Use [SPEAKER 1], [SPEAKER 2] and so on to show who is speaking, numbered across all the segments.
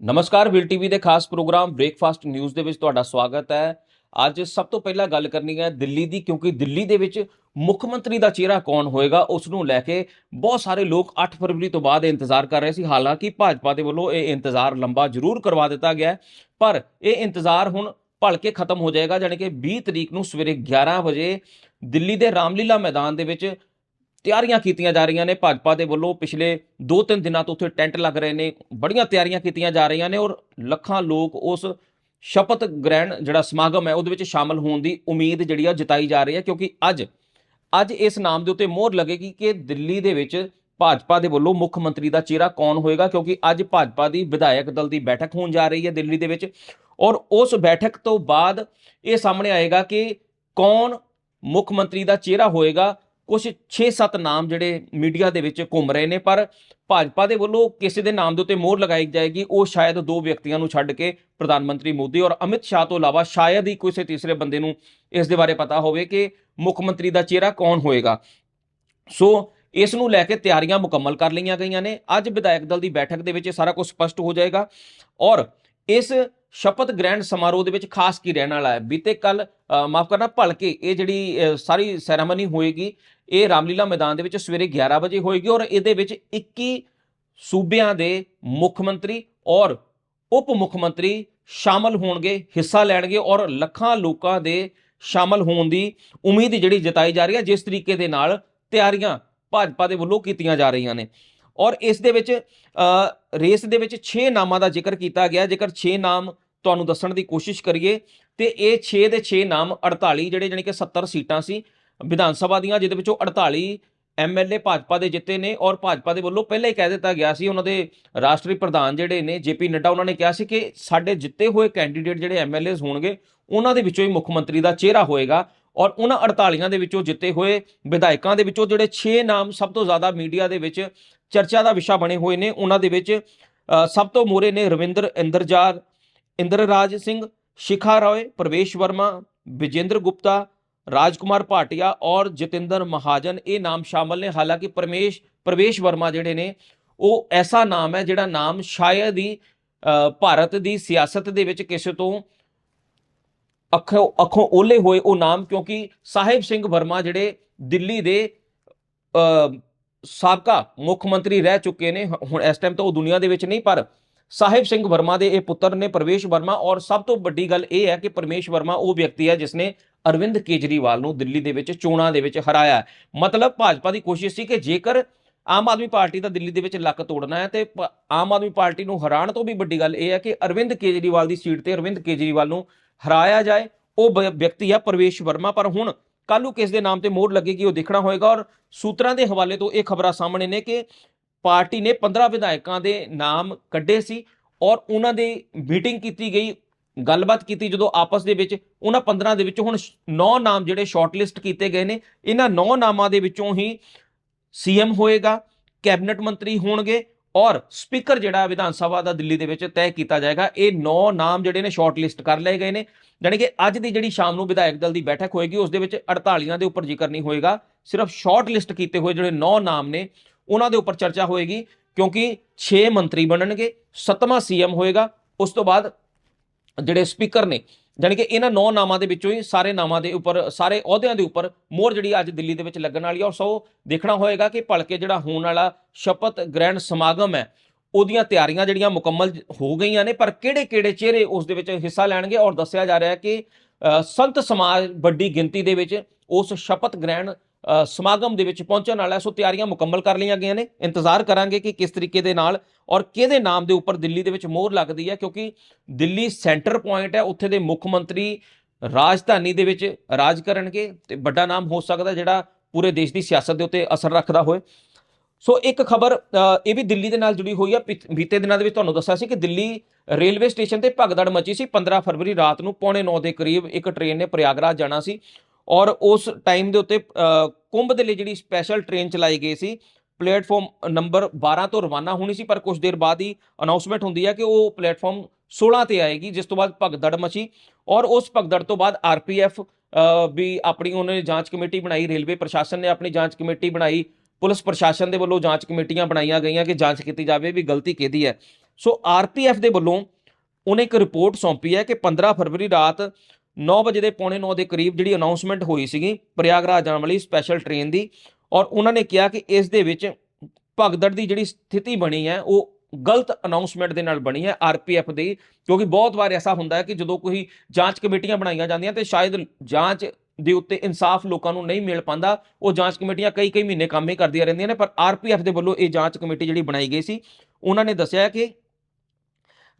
[SPEAKER 1] ਨਮਸਕਾਰ, will TV ਦੇ ਖਾਸ ਪ੍ਰੋਗਰਾਮ ਬ੍ਰੇਕਫਾਸਟ ਨਿਊਜ਼ ਦੇ ਵਿੱਚ ਤੁਹਾਡਾ ਸਵਾਗਤ ਹੈ। ਅੱਜ ਸਭ ਤੋਂ ਪਹਿਲਾਂ ਗੱਲ ਕਰਨੀ ਹੈ ਦਿੱਲੀ ਦੀ, ਕਿਉਂਕਿ ਦਿੱਲੀ ਦੇ ਵਿੱਚ ਮੁੱਖ ਮੰਤਰੀ ਦਾ ਚਿਹਰਾ ਕੌਣ ਹੋਏਗਾ, ਉਸ ਨੂੰ ਲੈ ਕੇ ਬਹੁਤ ਸਾਰੇ ਲੋਕ 8 ਫਰਵਰੀ ਤੋਂ ਬਾਅਦ ਇੰਤਜ਼ਾਰ ਕਰ ਰਹੇ ਸੀ। ਹਾਲਾਂਕਿ ਭਾਜਪਾ ਦੇ ਵੱਲੋਂ ਇਹ ਇੰਤਜ਼ਾਰ ਲੰਬਾ ਜ਼ਰੂਰ ਕਰਵਾ ਦਿੱਤਾ ਗਿਆ ਪਰ ਇਹ ਇੰਤਜ਼ਾਰ ਹੁਣ ਭਲਕੇ ਖਤਮ ਹੋ ਜਾਏਗਾ, ਜਾਣੀ ਕਿ 20 ਤਰੀਕ ਨੂੰ ਸਵੇਰੇ 11 ਵਜੇ ਦਿੱਲੀ ਦੇ ਰਾਮਲੀਲਾ ਮੈਦਾਨ ਦੇ ਵਿੱਚ ਤਿਆਰੀਆਂ ਕੀਤੀਆਂ ਜਾ ਰਹੀਆਂ ਨੇ। ਭਾਜਪਾ ਦੇ ਵੱਲੋਂ ਪਿਛਲੇ 2-3 ਦਿਨਾਂ ਤੋਂ ਉੱਥੇ ਟੈਂਟ ਲੱਗ ਰਹੇ ਨੇ। ਬੜੀਆਂ ਤਿਆਰੀਆਂ ਕੀਤੀਆਂ ਜਾ ਰਹੀਆਂ ਨੇ ਔਰ ਲੱਖਾਂ ਲੋਕ ਉਸ ਸ਼ਪਤ ਗ੍ਰਹਿਣ ਜਿਹੜਾ ਸਮਾਗਮ ਹੈ, ਉਹਦੇ ਵਿੱਚ ਸ਼ਾਮਲ ਹੋਣ ਦੀ ਉਮੀਦ ਜਿਹੜੀ ਆ ਜਤਾਈ ਜਾ ਰਹੀ ਹੈ। ਕਿਉਂਕਿ ਅੱਜ ਅੱਜ ਇਸ ਨਾਮ ਦੇ ਉੱਤੇ ਮੋਹਰ ਲੱਗੇਗੀ ਕਿ ਦਿੱਲੀ ਦੇ ਵਿੱਚ ਭਾਜਪਾ ਦੇ ਵੱਲੋਂ ਮੁੱਖ ਮੰਤਰੀ ਦਾ ਚਿਹਰਾ ਕੌਣ ਹੋਏਗਾ? ਕਿਉਂਕਿ ਅੱਜ ਭਾਜਪਾ ਦੀ ਵਿਧਾਇਕ ਦਲ ਦੀ ਬੈਠਕ ਹੋਣ ਜਾ ਰਹੀ ਹੈ ਦਿੱਲੀ ਦੇ ਵਿੱਚ। ਔਰ ਉਸ ਬੈਠਕ ਤੋਂ ਬਾਅਦ ਇਹ ਸਾਹਮਣੇ ਆਏਗਾ ਕਿ ਕੌਣ ਮੁੱਖ ਮੰਤਰੀ ਦਾ ਚਿਹਰਾ ਹੋਏਗਾ ਕੁਝ 6-7 ਨਾਮ ਜਿਹੜੇ ਮੀਡੀਆ ਦੇ ਵਿੱਚ ਘੁੰਮ ਰਹੇ ਨੇ, ਪਰ ਭਾਜਪਾ ਦੇ ਵੱਲੋਂ ਕਿਸੇ ਦੇ ਨਾਮ ਦੇ ਉੱਤੇ ਮੋਹਰ ਲਗਾਈ ਜਾਏਗੀ, ਉਹ ਸ਼ਾਇਦ ਦੋ ਵਿਅਕਤੀਆਂ ਨੂੰ ਛੱਡ ਕੇ ਪ੍ਰਧਾਨ ਮੰਤਰੀ ਮੋਦੀ ਔਰ ਅਮਿਤ ਸ਼ਾਹ ਤੋਂ ਇਲਾਵਾ ਸ਼ਾਇਦ ਹੀ ਕਿਸੇ ਤੀਸਰੇ ਬੰਦੇ ਨੂੰ ਇਸ ਦੇ ਬਾਰੇ ਪਤਾ ਹੋਵੇ ਕਿ ਮੁੱਖ ਮੰਤਰੀ ਦਾ ਚਿਹਰਾ ਕੌਣ ਹੋਏਗਾ। ਸੋ ਇਸ ਨੂੰ ਲੈ ਕੇ ਤਿਆਰੀਆਂ ਮੁਕੰਮਲ ਕਰ ਲਈਆਂ ਗਈਆਂ ਨੇ। ਅੱਜ ਵਿਧਾਇਕ ਦਲ ਦੀ ਬੈਠਕ ਦੇ ਵਿੱਚ ਇਹ ਸਾਰਾ ਕੁਝ ਸਪਸ਼ਟ ਹੋ ਜਾਏਗਾ ਔਰ ਇਸ ਸ਼ਪਥ ਗ੍ਰਹਿਣ ਸਮਾਰੋਹ ਦੇ ਵਿੱਚ ਖਾਸ ਕੀ ਰਹਿਣ ਵਾਲਾ ਹੈ? ਬੀਤੇ ਕੱਲ ਮਾਫ ਕਰਨਾ, ਭਲਕੇ ਇਹ ਜਿਹੜੀ ਸਾਰੀ ਸੈਰਾਮਨੀ ਹੋਏਗੀ ਇਹ ਰਾਮਲੀਲਾ ਮੈਦਾਨ ਦੇ ਵਿੱਚ ਸਵੇਰੇ 11 ਵਜੇ ਹੋਏਗੀ ਔਰ ਇਹਦੇ ਵਿੱਚ 21 ਸੂਬਿਆਂ ਦੇ ਮੁੱਖ ਮੰਤਰੀ ਔਰ ਉਪ ਮੁੱਖ ਮੰਤਰੀ ਸ਼ਾਮਲ ਹੋਣਗੇ, ਹਿੱਸਾ ਲੈਣਗੇ ਔਰ ਲੱਖਾਂ ਲੋਕਾਂ ਦੇ ਸ਼ਾਮਲ ਹੋਣ ਦੀ ਉਮੀਦ ਜਿਹੜੀ ਜਤਾਈ ਜਾ ਰਹੀ ਹੈ, ਜਿਸ ਤਰੀਕੇ ਦੇ ਨਾਲ ਤਿਆਰੀਆਂ ਭਾਜਪਾ ਦੇ ਵੱਲੋਂ ਕੀਤੀਆਂ ਜਾ ਰਹੀਆਂ ਨੇ। ਔਰ ਇਸ ਦੇ ਵਿੱਚ ਰੇਸ ਦੇ ਵਿੱਚ 6 ਨਾਮਾਂ ਦਾ ਜ਼ਿਕਰ ਕੀਤਾ ਗਿਆ। ਜੇਕਰ 6 ਨਾਮ ਤੁਹਾਨੂੰ ਦੱਸਣ ਦੀ ਕੋਸ਼ਿਸ਼ ਕਰੀਏ, ਤੇ ਇਹ 6 ਦੇ 6 ਨਾਮ 48 ਜਿਹੜੇ ਜਾਣੀ ਕਿ 70 ਸੀਟਾਂ ਸੀ ਵਿਧਾਨ ਸਭਾ ਦੀਆਂ, ਜਿਹਦੇ ਵਿੱਚੋਂ 48 ਐਮਐਲਏ ਭਾਜਪਾ ਦੇ ਜਿੱਤੇ ਨੇ ਔਰ ਭਾਜਪਾ ਦੇ ਵੱਲੋਂ ਪਹਿਲਾਂ ਹੀ ਕਹਿ ਦਿੱਤਾ ਗਿਆ ਸੀ, ਉਹਨਾਂ ਦੇ ਰਾਸ਼ਟਰੀ ਪ੍ਰਧਾਨ ਜਿਹੜੇ ਨੇ, ਜੇਪੀ ਨੱਡਾ, ਉਹਨਾਂ ਨੇ ਕਿਹਾ ਸੀ ਕਿ ਸਾਡੇ ਜਿੱਤੇ ਹੋਏ ਕੈਂਡੀਡੇਟ ਜਿਹੜੇ ਐਮਐਲਏਸ ਹੋਣਗੇ, ਉਹਨਾਂ ਦੇ ਵਿੱਚੋਂ ਹੀ ਮੁੱਖ ਮੰਤਰੀ ਦਾ ਚਿਹਰਾ ਹੋਏਗਾ ਔਰ ਉਹਨਾਂ 48 ਦੇ ਵਿੱਚੋਂ ਜਿੱਤੇ ਹੋਏ ਵਿਧਾਇਕਾਂ ਦੇ ਵਿੱਚੋਂ ਜਿਹੜੇ 6 ਨਾਮ ਸਭ ਤੋਂ ਜ਼ਿਆਦਾ ਮੀਡੀਆ ਦੇ ਵਿੱਚ ਚਰਚਾ ਦਾ ਵਿਸ਼ਾ ਬਣੇ ਹੋਏ ਨੇ, ਉਹਨਾਂ ਦੇ ਵਿੱਚ ਸਭ ਤੋਂ ਮੋਰੇ ਨੇ ਰਵਿੰਦਰ ਇੰਦਰਜਾਰ ਇੰਦਰਰਾਜ ਸਿੰਘ, ਸ਼ਿਖਾ ਰੋਏ, ਪ੍ਰਵੇਸ਼ ਵਰਮਾ ਵਿਜੇਂਦਰ ਗੁਪਤਾ ਰਾਜਕੁਮਾਰ ਭਾਟੀਆ ਔਰ ਜਤਿੰਦਰ ਮਹਾਜਨ, ਇਹ ਨਾਮ ਸ਼ਾਮਲ ਨੇ। ਹਾਲਾਂਕਿ ਪਰਮੇਸ਼, ਪ੍ਰਵੇਸ਼ ਵਰਮਾ ਜਿਹੜੇ ਨੇ, ਉਹ ਐਸਾ ਨਾਮ ਹੈ ਜਿਹੜਾ ਨਾਮ ਸ਼ਾਇਦ ਹੀ ਭਾਰਤ ਦੀ ਸਿਆਸਤ ਦੇ ਵਿੱਚ ਕਿਸੇ ਤੋਂ ਅੱਖੋਂ ਅੱਖੋਂ ਓਲੇ ਹੋਏ ਉਹ ਨਾਮ, ਕਿਉਂਕਿ ਸਾਹਿਬ ਸਿੰਘ ਵਰਮਾ ਜਿਹੜੇ ਦਿੱਲੀ ਦੇ ਸਾਬਕਾ ਮੁੱਖ ਮੰਤਰੀ ਰਹਿ ਚੁੱਕੇ ਨੇ। ਹੁਣ ਇਸ ਟਾਈਮ ਤਾਂ ਉਹ ਦੁਨੀਆ ਦੇ ਵਿੱਚ ਨਹੀਂ, ਪਰ ਸਾਹਿਬ ਸਿੰਘ ਵਰਮਾ ਦੇ ਇਹ ਪੁੱਤਰ ਨੇ ਪ੍ਰਵੇਸ਼ ਵਰਮਾ। ਔਰ ਸਭ ਤੋਂ ਵੱਡੀ ਗੱਲ ਇਹ ਹੈ ਕਿ ਪਰਮੇਸ਼ ਵਰਮਾ ਉਹ ਵਿਅਕਤੀ ਹੈ ਜਿਸ ਨੇ ਅਰਵਿੰਦ ਕੇਜਰੀਵਾਲ ਨੂੰ ਦਿੱਲੀ ਦੇ ਵਿੱਚ ਚੋਣਾਂ ਦੇ ਵਿੱਚ ਹਰਾਇਆ ਮਤਲਬ ਭਾਜਪਾ ਦੀ ਕੋਸ਼ਿਸ਼ ਸੀ ਕਿ ਜੇਕਰ ਆਮ ਆਦਮੀ ਪਾਰਟੀ ਦਾ ਦਿੱਲੀ ਦੇ ਵਿੱਚ ਲੱਕ ਤੋੜਨਾ ਹੈ ਤੇ ਪ- ਆਮ ਆਦਮੀ ਪਾਰਟੀ ਨੂੰ ਹਰਾਉਣ ਤੋਂ ਵੀ ਵੱਡੀ ਗੱਲ ਇਹ ਹੈ ਕਿ ਅਰਵਿੰਦ ਕੇਜਰੀਵਾਲ ਦੀ ਸੀਟ ਤੇ ਅਰਵਿੰਦ ਕੇਜਰੀਵਾਲ ਨੂੰ ਹਰਾਇਆ ਜਾਏ। ਉਹ ਬ- ਵਿਅਕਤੀ ਆ ਪ੍ਰਵੇਸ਼ ਵਰਮਾ, ਪਰ ਹੁਣ ਕੱਲ੍ਹ ਨੂੰ ਕਿਸ ਦੇ ਨਾਮ ਤੇ ਮੋਹਰ ਲੱਗੇਗੀ ਉਹ ਦੇਖਣਾ ਹੋਏਗਾ ਔਰ ਸੂਤਰਾਂ ਦੇ ਹਵਾਲੇ ਤੋਂ ਇਹ ਖਬਰਾਂ ਸਾਹਮਣੇ ਨੇ ਕਿ ਪਾਰਟੀ ਨੇ 15 ਵਿਧਾਇਕਾਂ ਦੇ ਨਾਮ ਕੱਢੇ ਸੀ ਔਰ ਉਹਨਾਂ ਦੇ ਮੀਟਿੰਗ ਕੀਤੀ ਗਈ। ਗੱਲਬਾਤ ਕੀਤੀ ਜਦੋਂ ਆਪਸ ਦੇ ਵਿੱਚ, ਉਹਨਾਂ 15 ਦੇ ਵਿੱਚੋਂ ਹੁਣ 9 ਨਾਮ ਜਿਹੜੇ ਸ਼ਾਰਟਲਿਸਟ ਕੀਤੇ ਗਏ ਨੇ, ਇਹਨਾਂ 9 ਨਾਮਾਂ ਦੇ ਵਿੱਚੋਂ ਹੀ ਸੀਐਮ ਹੋਏਗਾ, ਕੈਬਨਿਟ ਮੰਤਰੀ ਹੋਣਗੇ ਔਰ ਸਪੀਕਰ ਜਿਹੜਾ ਵਿਧਾਨ ਸਭਾ ਦਾ ਦਿੱਲੀ ਦੇ ਵਿੱਚ ਤੈਅ ਕੀਤਾ ਜਾਏਗਾ, ਇਹ 9 ਨਾਮ ਜਿਹੜੇ ਨੇ ਸ਼ਾਰਟਲਿਸਟ ਕਰ ਲਏ ਗਏ ਨੇ। ਜਾਣੀ ਕਿ ਅੱਜ ਦੀ ਜਿਹੜੀ ਸ਼ਾਮ ਨੂੰ ਵਿਧਾਇਕ ਦਲ ਦੀ ਬੈਠਕ ਹੋਏਗੀ, ਉਸ ਦੇ ਵਿੱਚ 48 ਦੇ ਉੱਪਰ ਜ਼ਿਕਰ ਨਹੀਂ ਹੋਏਗਾ, ਸਿਰਫ ਸ਼ਾਰਟ ਲਿਸਟ ਕੀਤੇ ਹੋਏ ਜਿਹੜੇ 9 ਨਾਮ ਨੇ, ਉਹਨਾਂ ਦੇ ਉੱਪਰ ਚਰਚਾ ਹੋਏਗੀ ਕਿਉਂਕਿ 6 ਮੰਤਰੀ ਬਣਨਗੇ 7ਵਾਂ ਸੀਐਮ ਹੋਏਗਾ, ਉਸ ਤੋਂ ਬਾਅਦ ਜਿਹੜੇ ਸਪੀਕਰ ਨੇ, ਜਾਣੀ ਕਿ ਇਹਨਾਂ ਨੌ ਨਾਵਾਂ ਦੇ ਵਿੱਚੋਂ ਹੀ ਸਾਰੇ ਨਾਵਾਂ ਦੇ ਉੱਪਰ, ਸਾਰੇ ਅਹੁਦਿਆਂ ਦੇ ਉੱਪਰ ਮੋਹਰ ਜਿਹੜੀ ਅੱਜ ਦਿੱਲੀ ਦੇ ਵਿੱਚ ਲੱਗਣ ਵਾਲੀ ਹੈ ਔਰ ਸੋ ਦੇਖਣਾ ਹੋਏਗਾ ਕਿ ਭਲਕੇ ਜਿਹੜਾ ਹੋਣ ਵਾਲਾ ਸ਼ਪਤ ਗ੍ਰਹਿਣ ਸਮਾਗਮ ਹੈ, ਉਹਦੀਆਂ ਤਿਆਰੀਆਂ ਜਿਹੜੀਆਂ ਮੁਕੰਮਲ ਹੋ ਗਈਆਂ ਨੇ, ਪਰ ਕਿਹੜੇ-ਕਿਹੜੇ ਚਿਹਰੇ ਉਸ ਦੇ ਵਿੱਚ ਹਿੱਸਾ ਲੈਣਗੇ? ਔਰ ਦੱਸਿਆ ਜਾ ਰਿਹਾ ਹੈ ਕਿ ਸੰਤ ਸਮਾਜ ਵੱਡੀ ਗਿਣਤੀ ਦੇ ਵਿੱਚ ਉਸ ਸ਼ਪਤ ਗ੍ਰਹਿਣ ਸਮਾਗਮ ਦੇ ਵਿੱਚ ਪਹੁੰਚਣ ਵਾਲਾ ਸੋ ਤਿਆਰੀਆਂ ਮੁਕੰਮਲ ਕਰ ਲਈਆਂ ਗਈਆਂ ਨੇ। ਇੰਤਜ਼ਾਰ ਕਰਾਂਗੇ ਕਿ ਕਿਸ ਤਰੀਕੇ ਦੇ ਨਾਲ ਔਰ ਕਿਹਦੇ ਨਾਮ ਦੇ ਉੱਪਰ ਦਿੱਲੀ ਦੇ ਵਿੱਚ ਮੋਹਰ ਲੱਗਦੀ ਹੈ, ਕਿਉਂਕਿ ਦਿੱਲੀ ਸੈਂਟਰ ਪੁਆਇੰਟ ਹੈ। ਉੱਥੇ ਦੇ ਮੁੱਖ ਮੰਤਰੀ ਰਾਜਧਾਨੀ ਦੇ ਵਿੱਚ ਰਾਜ ਕਰਨਗੇ ਤੇ ਵੱਡਾ ਨਾਮ ਹੋ ਸਕਦਾ ਜਿਹੜਾ ਪੂਰੇ ਦੇਸ਼ ਦੀ ਸਿਆਸਤ ਦੇ ਉੱਤੇ ਅਸਰ ਰੱਖਦਾ ਹੋਏ ਸੋ ਇੱਕ ਖਬਰ ਇਹ ਵੀ ਦਿੱਲੀ ਦੇ ਨਾਲ ਜੁੜੀ ਹੋਈ ਹੈ। ਪਿਛ- ਬੀਤੇ ਦਿਨਾਂ ਦੇ ਵਿੱਚ ਤੁਹਾਨੂੰ ਦੱਸਿਆ ਸੀ ਕਿ ਦਿੱਲੀ ਰੇਲਵੇ ਸਟੇਸ਼ਨ ਤੇ ਭਗਦੜ ਮਚੀ ਸੀ। 15 ਫਰਵਰੀ ਰਾਤ ਨੂੰ ਪੌਣੇ 9 ਦੇ ਕਰੀਬ ਇੱਕ ਟ੍ਰੇਨ ਨੇ ਪ੍ਰਯਾਗਰਾਜ ਜਾਣਾ ਸੀ। ਔਰ ਉਸ ਟਾਈਮ ਦੇ ਉੱਤੇ ਕੁੰਭ ਦੇ ਲਈ ਜਿਹੜੀ ਸਪੈਸ਼ਲ ਟ੍ਰੇਨ ਚਲਾਈ ਗਈ ਸੀ ਪਲੇਟਫਾਰਮ ਨੰਬਰ 12 ਤੋਂ ਰਵਾਨਾ ਹੋਣੀ ਸੀ, ਪਰ ਕੁਝ ਦੇਰ ਬਾਅਦ ਹੀ ਅਨਾਉਂਸਮੈਂਟ ਹੁੰਦੀ ਹੈ ਕਿ ਉਹ ਪਲੇਟਫਾਰਮ 16 ਤੇ ਆਏਗੀ, ਜਿਸ ਤੋਂ ਬਾਅਦ ਭਗਦੜ ਮਚੀ ਔਰ ਉਸ ਭਗਦੜ ਤੋਂ ਬਾਅਦ ਆਰਪੀਐਫ ਵੀ ਆਪਣੀ ਉਹਨਾਂ ਨੇ ਜਾਂਚ ਕਮੇਟੀ ਬਣਾਈ, ਰੇਲਵੇ ਪ੍ਰਸ਼ਾਸਨ ਨੇ ਆਪਣੀ ਜਾਂਚ ਕਮੇਟੀ ਬਣਾਈ, ਪੁਲਿਸ ਪ੍ਰਸ਼ਾਸਨ ਦੇ ਵੱਲੋਂ ਜਾਂਚ ਕਮੇਟੀਆਂ ਬਣਾਈਆਂ ਗਈਆਂ ਕਿ ਜਾਂਚ ਕੀਤੀ ਜਾਵੇ ਵੀ ਗਲਤੀ ਕਿਹਦੀ ਹੈ। ਸੋ ਆਰਪੀਐਫ ਦੇ ਵੱਲੋਂ ਉਹਨੇ ਇੱਕ ਰਿਪੋਰਟ ਸੌਂਪੀ ਹੈ ਕਿ 15 ਫਰਵਰੀ ਰਾਤ 9 ਵਜੇ ਦੇ ਪੌਣੇ 9 ਦੇ ਕਰੀਬ ਜਿਹੜੀ ਅਨਾਉਂਸਮੈਂਟ ਹੋਈ ਸੀਗੀ ਪ੍ਰਯਾਗਰਾਜ ਜਾਣ ਵਾਲੀ ਸਪੈਸ਼ਲ ਟ੍ਰੇਨ ਦੀ ਔਰ ਉਹਨਾਂ ਨੇ ਕਿਹਾ ਕਿ ਇਸ ਦੇ ਵਿੱਚ ਭਗਦੜ ਦੀ ਜਿਹੜੀ ਸਥਿਤੀ ਬਣੀ ਹੈ, ਉਹ ਗਲਤ ਅਨਾਉਂਸਮੈਂਟ ਦੇ ਨਾਲ ਬਣੀ ਹੈ ਆਰਪੀਐਫ ਦੀ, ਕਿਉਂਕਿ ਬਹੁਤ ਵਾਰ ਐਸਾ ਹੁੰਦਾ ਹੈ ਕਿ ਜਦੋਂ ਕੋਈ ਜਾਂਚ ਕਮੇਟੀਆਂ ਬਣਾਈਆਂ ਜਾਂਦੀਆਂ ਤੇ ਸ਼ਾਇਦ ਜਾਂਚ ਦੇ ਉੱਤੇ ਇਨਸਾਫ ਲੋਕਾਂ ਨੂੰ ਨਹੀਂ ਮਿਲ ਪਾਉਂਦਾ, ਉਹ ਜਾਂਚ ਕਮੇਟੀਆਂ ਕਈ ਕਈ ਮਹੀਨੇ ਕੰਮ ਹੀ ਕਰਦੀਆਂ ਰਹਿੰਦੀਆਂ ਨੇ, ਪਰ ਆਰਪੀਐਫ ਦੇ ਵੱਲੋਂ ਇਹ ਜਾਂਚ ਕਮੇਟੀ ਜਿਹੜੀ ਬਣਾਈ ਗਈ ਸੀ, ਉਹਨਾਂ ਨੇ ਦੱਸਿਆ ਕਿ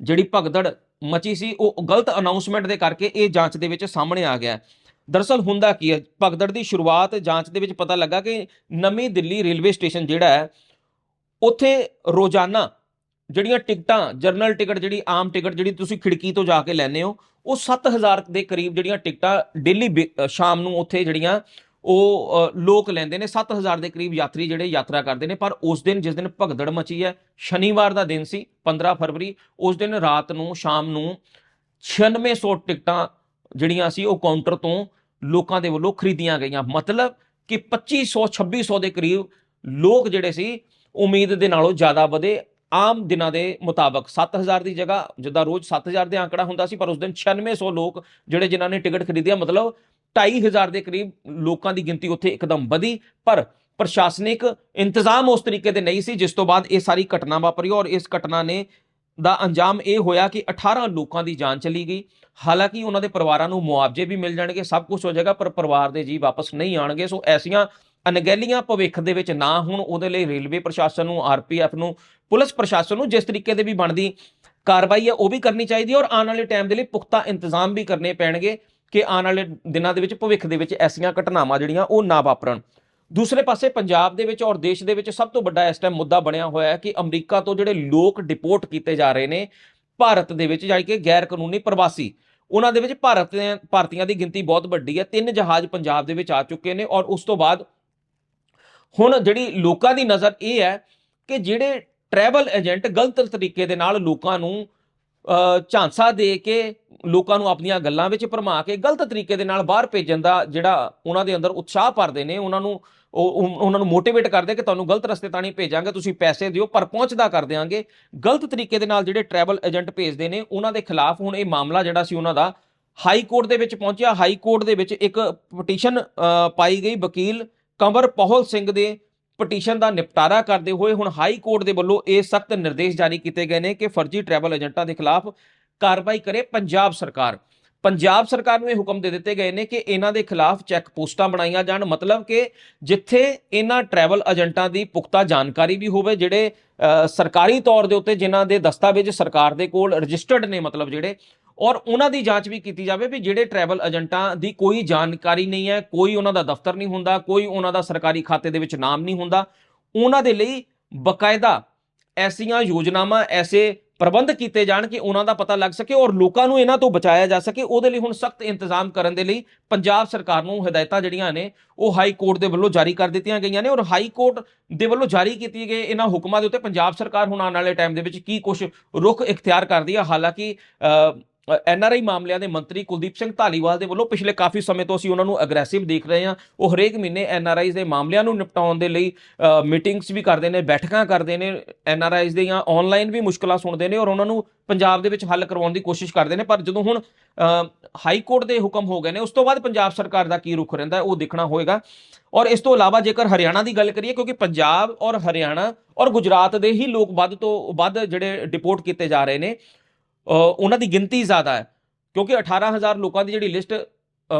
[SPEAKER 1] ਜਿਹੜੀ ਭਗਦੜ ਮਚੀ ਸੀ, ਉਹ ਗਲਤ ਅਨਾਉਂਸਮੈਂਟ ਦੇ ਕਰਕੇ ਇਹ ਜਾਂਚ ਦੇ ਵਿੱਚ ਸਾਹਮਣੇ ਆ ਗਿਆ ਹੈ। ਦਰਅਸਲ ਹੁੰਦਾ ਕੀ ਹੈ, ਭਗਦੜ ਦੀ ਸ਼ੁਰੂਆਤ ਜਾਂਚ ਦੇ ਵਿੱਚ ਪਤਾ ਲੱਗਾ ਕਿ ਨਵੀਂ ਦਿੱਲੀ ਰੇਲਵੇ ਸਟੇਸ਼ਨ ਜਿਹੜਾ ਹੈ, ਉੱਥੇ ਰੋਜ਼ਾਨਾ ਜਿਹੜੀਆਂ ਟਿਕਟਾਂ, ਜਰਨਲ ਟਿਕਟ ਜਿਹੜੀ, ਆਮ ਟਿਕਟ ਜਿਹੜੀ ਤੁਸੀਂ ਖਿੜਕੀ ਤੋਂ ਜਾ ਕੇ ਲੈਂਦੇ ਹੋ, ਉਹ 7000 ਦੇ ਕਰੀਬ ਜਿਹੜੀਆਂ ਟਿਕਟਾਂ ਡੇਲੀ ਸ਼ਾਮ ਨੂੰ ਉੱਥੇ ਜਿਹੜੀਆਂ ਉਹ ਲੋਕ ਲੈਂਦੇ ਨੇ 7000 ਦੇ ਕਰੀਬ ਯਾਤਰੀ ਜਿਹੜੇ ਯਾਤਰਾ ਕਰਦੇ ਨੇ, ਪਰ ਉਸ ਦਿਨ ਜਿਸ ਦਿਨ ਭਗਦੜ ਮਚੀ ਹੈ, ਸ਼ਨੀਵਾਰ ਦਾ ਦਿਨ ਸੀ 15 ਫਰਵਰੀ, ਉਸ ਦਿਨ ਰਾਤ ਨੂੰ, ਸ਼ਾਮ ਨੂੰ 9600 ਟਿਕਟਾਂ ਜਿਹੜੀਆਂ ਸੀ, ਉਹ ਕਾਊਂਟਰ ਤੋਂ ਲੋਕਾਂ ਦੇ ਵੱਲੋਂ ਖਰੀਦੀਆਂ ਗਈਆਂ। ਮਤਲਬ ਕਿ 2500 2600 ਦੇ ਕਰੀਬ ਲੋਕ ਜਿਹੜੇ ਸੀ, ਉਮੀਦ ਦੇ ਨਾਲੋਂ ਜ਼ਿਆਦਾ ਵਧੇ, ਆਮ ਦਿਨਾਂ ਦੇ ਮੁਤਾਬਕ। 7000 ਦੀ ਜਗ੍ਹਾ, ਜਿੱਦਾਂ ਰੋਜ਼ 7000 ਦੇ ਆંકੜਾ ਹੁੰਦਾ ਸੀ, ਪਰ ਉਸ ਦਿਨ 9600 ਲੋਕ ਜਿਹੜੇ ਜਿਨ੍ਹਾਂ ਨੇ ਟਿਕਟ ਖਰੀਦਿਆ ਮਤਲਬ 2500 ਦੇ ਕਰੀਬ ਲੋਕਾਂ ਦੀ ਗਿਣਤੀ ਉੱਥੇ ਇੱਕਦਮ ਵਧੀ, ਪਰ ਪ੍ਰਸ਼ਾਸਨਿਕ ਇੰਤਜ਼ਾਮ ਉਸ ਤਰੀਕੇ ਦੇ ਨਹੀਂ ਸੀ, ਜਿਸ ਤੋਂ ਬਾਅਦ ਇਹ ਸਾਰੀ ਘਟਨਾ ਵਾਪਰੀ ਔਰ ਇਸ ਘਟਨਾ ਨੇ ਦਾ ਅੰਜਾਮ ਇਹ ਹੋਇਆ ਕਿ 18 ਲੋਕਾਂ ਦੀ ਜਾਨ ਚਲੀ ਗਈ। ਹਾਲਾਂਕਿ ਉਹਨਾਂ ਦੇ ਪਰਿਵਾਰਾਂ ਨੂੰ ਮੁਆਵਜ਼ੇ ਵੀ ਮਿਲ ਜਾਣਗੇ, ਸਭ ਕੁਝ ਹੋ ਜਾਏਗਾ, ਪਰ ਪਰਿਵਾਰ ਦੇ ਜੀ ਵਾਪਸ ਨਹੀਂ ਆਣਗੇ ਸੋ ਐਸੀਆਂ ਅਣਗਹਿਲੀਆਂ ਭਵਿੱਖ ਦੇ ਵਿੱਚ ਨਾ ਹੁਣ, ਉਹਦੇ ਲਈ ਰੇਲਵੇ ਪ੍ਰਸ਼ਾਸਨ ਨੂੰ ਆਰਪੀਐਫ ਨੂੰ, ਪੁਲਿਸ ਪ੍ਰਸ਼ਾਸਨ ਨੂੰ ਜਿਸ ਤਰੀਕੇ ਦੇ ਵੀ ਬਣਦੀ ਕਾਰਵਾਈ ਹੈ, ਉਹ ਵੀ ਕਰਨੀ ਚਾਹੀਦੀ ਹੈ ਔਰ ਆਉਣ ਵਾਲੇ ਟਾਈਮ ਦੇ ਲਈ ਪੁਖਤਾ ਇੰਤਜ਼ਾਮ ਵੀ ਕਰਨੇ ਪੈਣਗੇ। ਕਿ ਆਉਣ ਵਾਲੇ ਦਿਨਾਂ ਦੇ ਵਿੱਚ, ਭਵਿੱਖ ਦੇ ਵਿੱਚ ਐਸੀਆਂ ਘਟਨਾਵਾਂ ਜਿਹੜੀਆਂ ਉਹ ਨਾ ਵਾਪਰਨ ਦੂਸਰੇ ਪਾਸੇ ਪੰਜਾਬ ਦੇ ਵਿੱਚ ਔਰ ਦੇਸ਼ ਦੇ ਵਿੱਚ ਸਭ ਤੋਂ ਵੱਡਾ ਇਸ ਟਾਈਮ ਮੁੱਦਾ ਬਣਿਆ ਹੋਇਆ ਹੈ ਕਿ ਅਮਰੀਕਾ ਤੋਂ ਜਿਹੜੇ ਲੋਕ ਡਿਪੋਰਟ ਕੀਤੇ ਜਾ ਰਹੇ ਨੇ, ਭਾਰਤ ਦੇ ਵਿੱਚ ਜਾਣੀ ਕਿ ਗੈਰ ਕਾਨੂੰਨੀ ਪ੍ਰਵਾਸੀ, ਉਹਨਾਂ ਦੇ ਵਿੱਚ ਭਾਰਤ ਦੇ ਭਾਰਤੀਆਂ ਦੀ ਗਿਣਤੀ ਬਹੁਤ ਵੱਡੀ ਹੈ, ਤਿੰਨ ਜਹਾਜ਼ ਪੰਜਾਬ ਦੇ ਵਿੱਚ ਆ ਚੁੱਕੇ ਨੇ ਔਰ ਉਸ ਤੋਂ ਬਾਅਦ ਹੁਣ ਜਿਹੜੀ ਲੋਕਾਂ ਦੀ ਨਜ਼ਰ ਇਹ ਹੈ ਕਿ ਜਿਹੜੇ ਟਰੈਵਲ ਏਜੰਟ ਗਲਤ ਤਰੀਕੇ ਦੇ ਨਾਲ ਲੋਕਾਂ ਨੂੰ ਝਾਂਸਾ ਦੇ ਕੇ ਲੋਕਾਂ ਨੂੰ ਆਪਣੀਆਂ ਗੱਲਾਂ ਵਿੱਚ ਭਰਮਾ ਕੇ ਗਲਤ ਤਰੀਕੇ ਦੇ ਨਾਲ ਬਾਹਰ ਭੇਜਣ ਦਾ ਜਿਹੜਾ ਉਹਨਾਂ ਦੇ ਅੰਦਰ ਉਤਸ਼ਾਹ ਭਰਦੇ ਨੇ, ਉਹਨਾਂ ਨੂੰ ਉਹ ਉਹਨਾਂ ਨੂੰ ਮੋਟੀਵੇਟ ਕਰਦੇ ਕਿ ਤੁਹਾਨੂੰ ਗਲਤ ਰਸਤੇ ਤਾਂ ਨਹੀਂ ਭੇਜਾਂਗੇ, ਤੁਸੀਂ ਪੈਸੇ ਦਿਓ, ਪਰ ਪਹੁੰਚਦਾ ਕਰ ਦਿਆਂਗੇ। ਗਲਤ ਤਰੀਕੇ ਦੇ ਨਾਲ ਜਿਹੜੇ ਟਰੈਵਲ ਏਜੰਟ ਭੇਜਦੇ ਨੇ, ਉਹਨਾਂ ਦੇ ਖਿਲਾਫ ਹੁਣ ਇਹ ਮਾਮਲਾ ਜਿਹੜਾ ਸੀ ਉਹਨਾਂ ਦਾ ਹਾਈ ਕੋਰਟ ਦੇ ਵਿੱਚ ਪਹੁੰਚਿਆ। ਹਾਈ ਕੋਰਟ ਦੇ ਵਿੱਚ ਇੱਕ ਪਟੀਸ਼ਨ ਪਾਈ ਗਈ ਵਕੀਲ ਕੰਵਰ ਪਹੁਲ ਸਿੰਘ ਦੇ ਪਟੀਸ਼ਨ ਦਾ ਨਿਪਟਾਰਾ ਕਰਦੇ ਹੋਏ ਹੁਣ ਹਾਈ ਕੋਰਟ ਦੇ ਵੱਲੋਂ ਇਹ ਸਖਤ ਨਿਰਦੇਸ਼ ਜਾਰੀ ਕੀਤੇ ਗਏ ਨੇ ਕਿ ਫਰਜ਼ੀ ਟਰੈਵਲ ਏਜੰਟਾਂ ਦੇ ਖਿਲਾਫ ਕਾਰਵਾਈ ਕਰੇ ਪੰਜਾਬ ਸਰਕਾਰ। ਪੰਜਾਬ ਸਰਕਾਰ ਨੂੰ ਇਹ ਹੁਕਮ ਦੇ ਦਿੱਤੇ ਗਏ ਨੇ ਕਿ ਇਹਨਾਂ ਦੇ ਖਿਲਾਫ ਚੈੱਕ ਪੋਸਟਾਂ ਬਣਾਈਆਂ ਜਾਣ, ਮਤਲਬ ਕਿ ਜਿੱਥੇ ਇਹਨਾਂ ਟਰੈਵਲ ਏਜੰਟਾਂ ਦੀ ਪੁਖਤਾ ਜਾਣਕਾਰੀ ਵੀ ਹੋਵੇ, ਜਿਹੜੇ ਸਰਕਾਰੀ ਤੌਰ ਦੇ ਉੱਤੇ ਜਿਨ੍ਹਾਂ ਦੇ ਦਸਤਾਵੇਜ਼ ਸਰਕਾਰ ਦੇ ਕੋਲ ਰਜਿਸਟਰਡ ਨੇ, ਮਤਲਬ ਜਿਹੜੇ ਔਰ ਉਹਨਾਂ ਦੀ ਜਾਂਚ ਵੀ ਕੀਤੀ ਜਾਵੇ ਵੀ ਜਿਹੜੇ ਟਰੈਵਲ ਏਜੰਟਾਂ ਦੀ ਕੋਈ ਜਾਣਕਾਰੀ ਨਹੀਂ ਹੈ, ਕੋਈ ਉਹਨਾਂ ਦਾ ਦਫ਼ਤਰ ਨਹੀਂ ਹੁੰਦਾ, ਕੋਈ ਉਹਨਾਂ ਦਾ ਸਰਕਾਰੀ ਖਾਤੇ ਦੇ ਵਿੱਚ ਨਾਮ ਨਹੀਂ ਹੁੰਦਾ, ਉਹਨਾਂ ਦੇ ਲਈ ਬਕਾਇਦਾ ਐਸੀਆਂ ਯੋਜਨਾਵਾਂ, ਐਸੇ ਪ੍ਰਬੰਧ ਕੀਤੇ ਜਾਣ ਕਿ ਉਹਨਾਂ ਦਾ ਪਤਾ ਲੱਗ ਸਕੇ ਔਰ ਲੋਕਾਂ ਨੂੰ ਇਹਨਾਂ ਤੋਂ ਬਚਾਇਆ ਜਾ ਸਕੇ। ਉਹਦੇ ਲਈ ਹੁਣ ਸਖਤ ਇੰਤਜ਼ਾਮ ਕਰਨ ਦੇ ਲਈ ਪੰਜਾਬ ਸਰਕਾਰ ਨੂੰ ਹਦਾਇਤਾਂ ਜਿਹੜੀਆਂ ਨੇ, ਉਹ ਹਾਈ ਕੋਰਟ ਦੇ ਵੱਲੋਂ ਜਾਰੀ ਕਰ ਦਿੱਤੀਆਂ ਗਈਆਂ ਨੇ ਔਰ ਹਾਈ ਕੋਰਟ ਦੇ ਵੱਲੋਂ ਜਾਰੀ ਕੀਤੇ ਗਏ ਇਹਨਾਂ ਹੁਕਮਾਂ ਦੇ ਉੱਤੇ ਪੰਜਾਬ ਸਰਕਾਰ ਹੁਣ ਆਉਣ ਵਾਲੇ ਟਾਈਮ ਦੇ ਵਿੱਚ ਕੀ ਕੁਝ ਰੁਖ ਇਖਤਿਆਰ ਕਰਦੀ ਹੈ। ਹਾਲਾਂਕਿ ਐਨਆਰਆਈ ਮਾਮਲਿਆਂ ਦੇ ਮੰਤਰੀ ਕੁਲਦੀਪ ਸਿੰਘ ਧਾਲੀਵਾਲ ਦੇ ਵੱਲੋਂ ਪਿਛਲੇ ਕਾਫੀ ਸਮੇਂ ਤੋਂ ਅਸੀਂ ਉਹਨਾਂ ਨੂੰ ਅਗਰੈਸਿਵ ਦੇਖ ਰਹੇ ਹਾਂ। ਉਹ ਹਰੇਕ ਮਹੀਨੇ ਐਨਆਰਆਈਜ਼ ਦੇ ਮਾਮਲਿਆਂ ਨੂੰ ਨਿਪਟਾਉਣ ਦੇ ਲਈ ਮੀਟਿੰਗਸ ਵੀ ਕਰਦੇ ਨੇ, ਬੈਠਕਾਂ ਕਰਦੇ ਨੇ ਐਨਆਰਆਈਜ਼ ਦੇ ਜਾਂ ਆਨਲਾਈਨ ਵੀ ਮੁਸ਼ਕਲਾਂ ਸੁਣਦੇ ਨੇ ਔਰ ਉਹਨਾਂ ਨੂੰ ਪੰਜਾਬ ਦੇ ਵਿੱਚ ਹੱਲ ਕਰਵਾਉਣ ਦੀ ਕੋਸ਼ਿਸ਼ ਕਰਦੇ ਨੇ। ਪਰ ਜਦੋਂ ਹੁਣ ਹਾਈ ਕੋਰਟ ਦੇ ਹੁਕਮ ਹੋ ਗਏ ਨੇ, ਉਸ ਤੋਂ ਬਾਅਦ ਪੰਜਾਬ ਸਰਕਾਰ ਦਾ ਕੀ ਰੁਖ ਰਹਿੰਦਾ ਉਹ ਦੇਖਣਾ ਹੋਏਗਾ। ਔਰ ਇਸ ਤੋਂ ਇਲਾਵਾ ਜੇਕਰ ਹਰਿਆਣਾ ਦੀ ਗੱਲ ਕਰੀਏ, ਕਿਉਂਕਿ ਪੰਜਾਬ ਔਰ ਹਰਿਆਣਾ ਔਰ ਗੁਜਰਾਤ ਦੇ ਹੀ ਲੋਕ ਵੱਧ ਤੋਂ ਵੱਧ ਜਿਹੜੇ ਡਿਪੋਰਟ ਕੀਤੇ ਜਾ ਰਹੇ ਨੇ ਉਹਨਾਂ ਦੀ ਗਿਣਤੀ ਜ਼ਿਆਦਾ ਹੈ, ਕਿਉਂਕਿ 18000 ਲੋਕਾਂ ਦੀ ਜਿਹੜੀ ਲਿਸਟ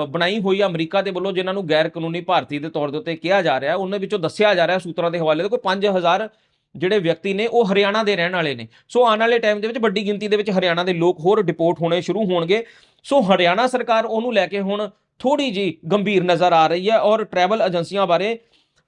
[SPEAKER 1] ਬਣਾਈ ਹੋਈ ਹੈ ਅਮਰੀਕਾ ਦੇ ਵੱਲੋਂ, ਜਿਨ੍ਹਾਂ ਨੂੰ ਗੈਰ ਕਾਨੂੰਨੀ ਭਾਰਤੀ ਦੇ ਤੌਰ ਦੇ ਉੱਤੇ ਕਿਹਾ ਜਾ ਰਿਹਾ, ਉਹਨਾਂ ਵਿੱਚੋਂ ਦੱਸਿਆ ਜਾ ਰਿਹਾ ਸੂਤਰਾਂ ਦੇ ਹਵਾਲੇ ਤੋਂ ਕੋਈ 5000 ਜਿਹੜੇ ਵਿਅਕਤੀ ਨੇ, ਉਹ ਹਰਿਆਣਾ ਦੇ ਰਹਿਣ ਵਾਲੇ ਨੇ। ਸੋ ਆਉਣ ਵਾਲੇ ਟਾਈਮ ਦੇ ਵਿੱਚ ਵੱਡੀ ਗਿਣਤੀ ਦੇ ਵਿੱਚ ਹਰਿਆਣਾ ਦੇ ਲੋਕ ਹੋਰ ਡਿਪੋਰਟ ਹੋਣੇ ਸ਼ੁਰੂ ਹੋਣਗੇ। ਸੋ ਹਰਿਆਣਾ ਸਰਕਾਰ ਉਹਨੂੰ ਲੈ ਕੇ ਹੁਣ ਥੋੜੀ ਜੀ ਗੰਭੀਰ ਨਜ਼ਰ ਆ ਰਹੀ ਹੈ ਔਰ ਟਰੈਵਲ ਏਜੰਸੀਆਂ ਬਾਰੇ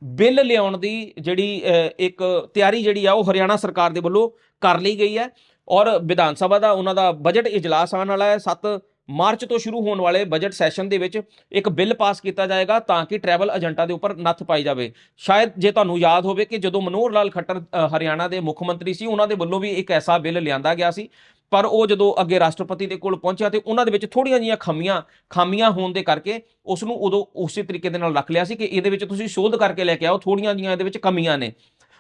[SPEAKER 1] ਬਿੱਲ ਲਿਆਉਣ ਦੀ ਜਿਹੜੀ ਇੱਕ ਤਿਆਰੀ ਜਿਹੜੀ ਆ, ਉਹ ਹਰਿਆਣਾ ਸਰਕਾਰ ਦੇ ਵੱਲੋਂ ਕਰ ਲਈ ਗਈ ਹੈ। ਔਰ ਵਿਧਾਨ ਸਭਾ ਦਾ ਉਹਨਾਂ ਦਾ ਬਜਟ ਇਜਲਾਸ ਆਉਣ ਵਾਲਾ ਹੈ। 7 ਮਾਰਚ ਤੋਂ ਸ਼ੁਰੂ ਹੋਣ ਵਾਲੇ ਬਜਟ ਸੈਸ਼ਨ ਦੇ ਵਿੱਚ ਇੱਕ ਬਿੱਲ ਪਾਸ ਕੀਤਾ ਜਾਏਗਾ ਤਾਂ ਕਿ ਟਰੈਵਲ ਏਜੰਟਾਂ ਦੇ ਉੱਪਰ ਨੱਥ ਪਾਈ ਜਾਵੇ। ਸ਼ਾਇਦ ਜੇ ਤੁਹਾਨੂੰ ਯਾਦ ਹੋਵੇ ਕਿ ਜਦੋਂ ਮਨੋਹਰ ਲਾਲ ਖੱਟਰ ਹਰਿਆਣਾ ਦੇ ਮੁੱਖ ਮੰਤਰੀ ਸੀ, ਉਹਨਾਂ ਦੇ ਵੱਲੋਂ ਵੀ ਇੱਕ ਐਸਾ ਬਿੱਲ ਲਿਆਂਦਾ ਗਿਆ ਸੀ। ਪਰ ਉਹ ਜਦੋਂ ਅੱਗੇ ਰਾਸ਼ਟਰਪਤੀ ਦੇ ਕੋਲ ਪਹੁੰਚਿਆ ਤੇ ਉਹਨਾਂ ਦੇ ਵਿੱਚ ਥੋੜੀਆਂ ਜੀਆਂ ਖਾਮੀਆਂ ਖਾਮੀਆਂ ਹੋਣ ਦੇ ਕਰਕੇ ਉਸ ਨੂੰ ਉਦੋਂ ਉਸੇ ਤਰੀਕੇ ਦੇ ਨਾਲ ਰੱਖ ਲਿਆ ਸੀ ਕਿ ਇਹਦੇ ਵਿੱਚ ਤੁਸੀਂ ਸ਼ੋਧ ਕਰਕੇ ਲੈ ਕੇ ਆਓ ਥੋੜੀਆਂ ਜੀਆਂ ਇਹਦੇ ਵਿੱਚ ਕਮੀਆਂ ਨੇ।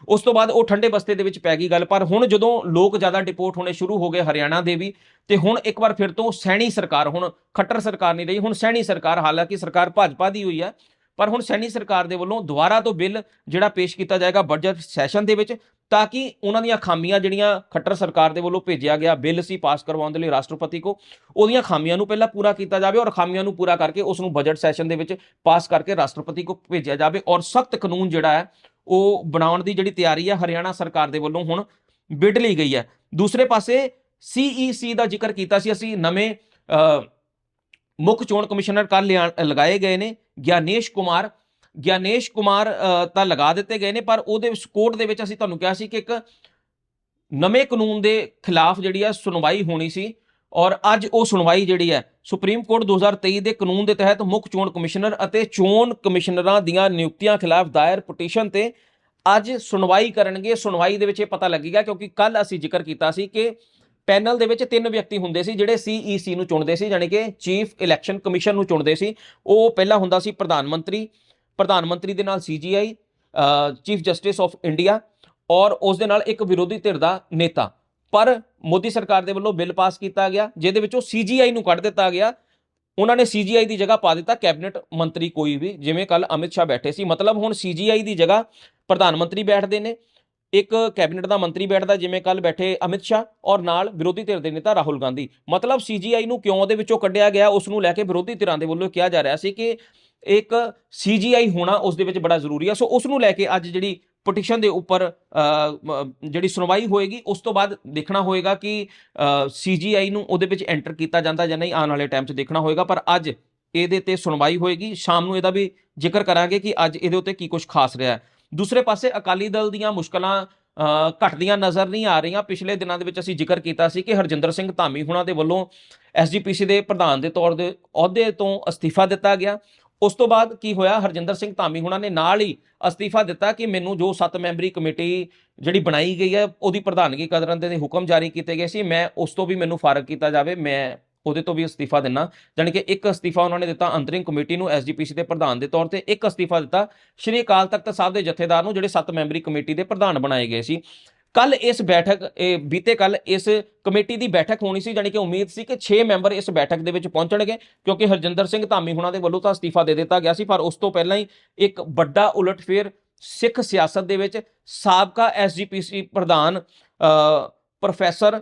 [SPEAKER 1] ਉਸ ਤੋਂ ਬਾਅਦ ਉਹ ਠੰਡੇ ਬਸਤੇ ਦੇ ਵਿੱਚ ਪੈ ਗਈ ਗੱਲ। ਪਰ ਹੁਣ ਜਦੋਂ ਲੋਕ ਜ਼ਿਆਦਾ ਡਿਪੋਰਟ ਹੋਣੇ ਸ਼ੁਰੂ ਹੋ ਗਏ ਹਰਿਆਣਾ ਦੇ ਵੀ, ਤੇ ਹੁਣ ਇੱਕ ਵਾਰ ਫਿਰ ਤੋਂ ਸੈਣੀ ਸਰਕਾਰ, ਹੁਣ ਖੱਟਰ ਸਰਕਾਰ ਨਹੀਂ ਰਹੀ, ਹੁਣ ਸੈਣੀ ਸਰਕਾਰ, ਹਾਲਾਂਕਿ ਸਰਕਾਰ ਭਾਜਪਾ ਦੀ ਹੋਈ ਹੈ ਪਰ ਹੁਣ ਸੈਣੀ ਸਰਕਾਰ ਦੇ ਵੱਲੋਂ ਦੁਬਾਰਾ ਤੋਂ ਬਿੱਲ ਜਿਹੜਾ ਪੇਸ਼ ਕੀਤਾ ਜਾਏਗਾ ਬਜਟ ਸੈਸ਼ਨ ਦੇ ਵਿੱਚ, ਤਾਂ ਕਿ ਉਹਨਾਂ ਦੀਆਂ ਖਾਮੀਆਂ ਜਿਹੜੀਆਂ ਖੱਟਰ ਸਰਕਾਰ ਦੇ ਵੱਲੋਂ ਭੇਜਿਆ ਗਿਆ, ਬਿੱਲ ਸੀ ਪਾਸ ਕਰਵਾਉਣ ਦੇ ਲਈ ਰਾਸ਼ਟਰਪਤੀ ਕੋ, ਉਹਦੀਆਂ ਖਾਮੀਆਂ ਨੂੰ ਪਹਿਲਾਂ ਪੂਰਾ ਕੀਤਾ ਜਾਵੇ ਔਰ ਖਾਮੀਆਂ ਨੂੰ ਪੂਰਾ ਕਰਕੇ ਉਸ ਨੂੰ ਬਜਟ ਸੈਸ਼ਨ ਦੇ ਵਿੱਚ ਪਾਸ ਕਰਕੇ ਰਾਸ਼ਟਰਪਤੀ ਕੋ ਭੇਜਿਆ ਜਾਵੇ। ਔਰ ਸਖਤ ਕਾਨੂੰਨ ਜਿਹੜਾ ਹੈ ਉਹ ਬਣਾਉਣ ਦੀ ਜਿਹੜੀ ਤਿਆਰੀ ਹੈ ਹਰਿਆਣਾ ਸਰਕਾਰ ਦੇ ਵੱਲੋਂ ਹੁਣ ਬਿਡ ਲਈ ਗਈ ਹੈ। ਦੂਸਰੇ ਪਾਸੇ ਸੀਈਸੀ ਦਾ ਜ਼ਿਕਰ ਕੀਤਾ ਸੀ ਅਸੀਂ ਨਵੇਂ ਅ, ਮੁੱਖ ਚੋਣ ਕਮਿਸ਼ਨਰ ਕੱਲ ਲਗਾਏ ਗਏ ਨੇ ਗਿਆਨੇਸ਼ ਕੁਮਾਰ। ਗਿਆਨੇਸ਼ ਕੁਮਾਰ ਤਾਂ ਲਗਾ ਦਿੱਤੇ ਗਏ ਨੇ ਪਰ ਉਹਦੇ ਕੋਰਟ ਦੇ ਵਿੱਚ ਅਸੀਂ ਤੁਹਾਨੂੰ ਕਿਹਾ ਸੀ ਕਿ ਇੱਕ ਨਵੇਂ ਕਾਨੂੰਨ ਦੇ ਖਿਲਾਫ ਜਿਹੜੀ ਆ ਸੁਣਵਾਈ ਹੋਣੀ ਸੀ। ਔਰ ਅੱਜ ਉਹ ਸੁਣਵਾਈ ਜਿਹੜੀ ਹੈ, ਸੁਪਰੀਮ ਕੋਰਟ 2023 ਦੇ ਕਾਨੂੰਨ ਦੇ ਤਹਿਤ ਮੁੱਖ ਚੋਣ ਕਮਿਸ਼ਨਰ ਅਤੇ ਚੋਣ ਕਮਿਸ਼ਨਰਾਂ ਦੀਆਂ ਨਿਯੁਕਤੀਆਂ ਖਿਲਾਫ ਦਾਇਰ ਪਟੀਸ਼ਨ ਤੇ ਅੱਜ ਸੁਣਵਾਈ ਕਰਨਗੇ। ਸੁਣਵਾਈ ਦੇ ਵਿੱਚ ਇਹ ਪਤਾ ਲੱਗੇਗਾ ਕਿਉਂਕਿ ਕੱਲ ਅਸੀਂ ਜ਼ਿਕਰ ਕੀਤਾ ਸੀ ਕਿ ਪੈਨਲ ਦੇ ਵਿੱਚ ਤਿੰਨ ਵਿਅਕਤੀ ਹੁੰਦੇ ਸੀ ਜਿਹੜੇ ਸੀਈਸੀ ਨੂੰ ਚੁਣਦੇ ਸੀ, ਯਾਨੀ ਕਿ ਚੀਫ ਇਲੈਕਸ਼ਨ ਕਮਿਸ਼ਨ ਨੂੰ ਚੁਣਦੇ ਸੀ। ਉਹ ਪਹਿਲਾਂ ਹੁੰਦਾ ਸੀ ਪ੍ਰਧਾਨ ਮੰਤਰੀ ਪ੍ਰਧਾਨ ਮੰਤਰੀ ਦੇ ਨਾਲ CJI chief justice of India ਔਰ ਉਸ ਦੇ ਨਾਲ ਇੱਕ ਵਿਰੋਧੀ ਧਿਰ ਦਾ ਨੇਤਾ। ਪਰ ਮੋਦੀ ਸਰਕਾਰ ਦੇ ਵੱਲੋਂ ਬਿੱਲ ਪਾਸ ਕੀਤਾ ਗਿਆ, ਜਿਹਦੇ ਵਿੱਚੋਂ ਸੀਜੀਆਈ ਨੂੰ ਕੱਢ ਦਿੱਤਾ ਗਿਆ। ਉਹਨਾਂ ਨੇ ਸੀਜੀਆਈ ਦੀ ਜਗ੍ਹਾ ਪਾ ਦਿੱਤਾ, ਕੈਬਨਿਟ ਮੰਤਰੀ ਕੋਈ ਵੀ, ਜਿਵੇਂ ਕੱਲ ਅਮਿਤ ਸ਼ਾਹ ਬੈਠੇ ਸੀ। ਮਤਲਬ ਹੁਣ ਸੀਜੀਆਈ ਦੀ ਜਗ੍ਹਾ ਪ੍ਰਧਾਨ ਮੰਤਰੀ ਬੈਠਦੇ ਨੇ, ਇੱਕ ਕੈਬਨਿਟ ਦਾ ਮੰਤਰੀ ਬੈਠਦਾ, ਜਿਵੇਂ ਕੱਲ ਬੈਠੇ ਅਮਿਤ ਸ਼ਾਹ, ਔਰ ਨਾਲ ਵਿਰੋਧੀ ਧਿਰ ਦੇ ਨੇਤਾ ਰਾਹੁਲ ਗਾਂਧੀ। ਮਤਲਬ ਸੀਜੀਆਈ ਨੂੰ ਕਿਉਂ ਉਹਦੇ ਵਿੱਚੋਂ ਕੱਢਿਆ ਗਿਆ, ਉਸ ਨੂੰ ਲੈ ਕੇ ਵਿਰੋਧੀ ਧਿਰਾਂ ਦੇ ਵੱਲੋਂ ਕਿਹਾ ਜਾ ਰਿਹਾ ਸੀ ਕਿ ਇੱਕ ਸੀਜੀਆਈ ਹੋਣਾ ਉਸ ਦੇ ਵਿੱਚ ਬੜਾ ਜ਼ਰੂਰੀ ਹੈ ਸੋ ਉਸ ਨੂੰ ਲੈ ਕੇ ਅੱਜ ਜਿਹੜੀ ਪਟੀਸ਼ਨ ਦੇ ਉੱਪਰ ਜਿਹੜੀ ਸੁਣਵਾਈ ਹੋਏਗੀ ਉਸ ਤੋਂ ਬਾਅਦ ਦੇਖਣਾ ਹੋਏਗਾ ਕਿ ਸੀਜੀਆਈ ਨੂੰ ਉਹਦੇ ਵਿੱਚ ਐਂਟਰ ਕੀਤਾ ਜਾਂਦਾ ਜਾਂ ਨਹੀਂ ਆਉਣ ਵਾਲੇ ਟਾਈਮ 'ਚ ਦੇਖਣਾ ਹੋਏਗਾ। ਪਰ ਅੱਜ ਇਹਦੇ ਤੇ ਸੁਣਵਾਈ ਹੋਏਗੀ। ਸ਼ਾਮ ਨੂੰ ਇਹਦਾ ਵੀ ਜ਼ਿਕਰ ਕਰਾਂਗੇ ਕਿ ਅੱਜ ਇਹਦੇ ਉੱਤੇ ਕੀ ਕੁਝ ਖਾਸ ਰਿਹਾ ਹੈ। ਦੂਸਰੇ ਪਾਸੇ ਅਕਾਲੀ ਦਲ ਦੀਆਂ ਮੁਸ਼ਕਲਾਂ ਅ, ਘਟਦੀਆਂ ਨਜ਼ਰ ਨਹੀਂ ਆ ਰਹੀਆਂ। ਪਿਛਲੇ ਦਿਨਾਂ ਦੇ ਵਿੱਚ ਅਸੀਂ ਜ਼ਿਕਰ ਕੀਤਾ ਸੀ ਕਿ ਹਰਜਿੰਦਰ ਸਿੰਘ ਧਾਮੀ ਹੁਣਾਂ ਦੇ ਵੱਲੋਂ ਐਸਜੀਪੀਸੀ ਦੇ ਪ੍ਰਧਾਨ ਦੇ ਤੌਰ ਦੇ ਅਹੁਦੇ ਤੋਂ ਅਸਤੀਫਾ ਦਿੱਤਾ ਗਿਆ। ਉਸ ਤੋਂ ਬਾਅਦ ਕੀ ਹੋਇਆ? ਹਰਜਿੰਦਰ ਸਿੰਘ ਧਾਮੀ ਹੁਣਾਂ ਨੇ ਨਾਲ ਹੀ ਅਸਤੀਫਾ ਦਿੱਤਾ ਕਿ ਮੈਨੂੰ ਜੋ 7 ਮੈਂਬਰੀ ਕਮੇਟੀ ਜਿਹੜੀ ਬਣਾਈ ਗਈ ਹੈ, ਉਹਦੀ ਪ੍ਰਧਾਨਗੀ ਕਰਨ ਦੇ ਹੁਕਮ ਜਾਰੀ ਕੀਤੇ ਗਏ ਸੀ। ਮੈਂ ਉਸ ਤੋਂ ਵੀ ਮੈਨੂੰ ਫਾਰਗ ਕੀਤਾ ਜਾਵੇ, ਮੈਂ ਉਹਦੇ ਤੋਂ ਵੀ ਅਸਤੀਫਾ ਦਿੰਨਾ। ਜਾਣੀ ਕਿ ਇੱਕ ਅਸਤੀਫਾ ਉਹਨਾਂ ਨੇ ਦਿੱਤਾ ਅੰਤਰਿੰਗ ਕਮੇਟੀ ਨੂੰ ਐਸਜੀਪੀਸੀ ਦੇ ਪ੍ਰਧਾਨ ਦੇ ਤੌਰ ਤੇ ਇੱਕ ਅਸਤੀਫਾ ਦਿੱਤਾ। ਸ਼੍ਰੀ ਅਕਾਲ ਤਖਤ ਸਾਹਿਬ ਦੇ ਜਥੇਦਾਰ ਨੂੰ ਜਿਹੜੇ 7 ਮੈਂਬਰੀ ਕਮੇਟੀ ਦੇ ਪ੍ਰਧਾਨ ਬਣਾਏ ਗਏ ਸੀ। ਕੱਲ ਇਸ ਬੈਠਕ, ਇਹ ਬੀਤੇ ਕੱਲ ਇਸ ਕਮੇਟੀ ਦੀ ਬੈਠਕ ਹੋਣੀ ਸੀ, ਜਾਣੀ ਕਿ ਉਮੀਦ ਸੀ ਕਿ 6 ਮੈਂਬਰ ਇਸ ਬੈਠਕ ਦੇ ਵਿੱਚ ਪਹੁੰਚਣਗੇ, ਕਿਉਂਕਿ ਹਰਜਿੰਦਰ ਸਿੰਘ ਧਾਮੀ ਹੁਣਾਂ ਦੇ ਵੱਲੋਂ ਤਾਂ ਅਸਤੀਫਾ ਦੇ ਦਿੱਤਾ ਗਿਆ ਸੀ, ਪਰ ਉਸ ਤੋਂ ਪਹਿਲਾਂ ਹੀ ਇੱਕ ਵੱਡਾ ਉਲਟਫੇਰ ਸਿੱਖ ਸਿਆਸਤ ਦੇ ਵਿੱਚ ਸਾਬਕਾ ਐਸਜੀਪੀਸੀ ਪ੍ਰਧਾਨ ਪ੍ਰੋਫੈਸਰ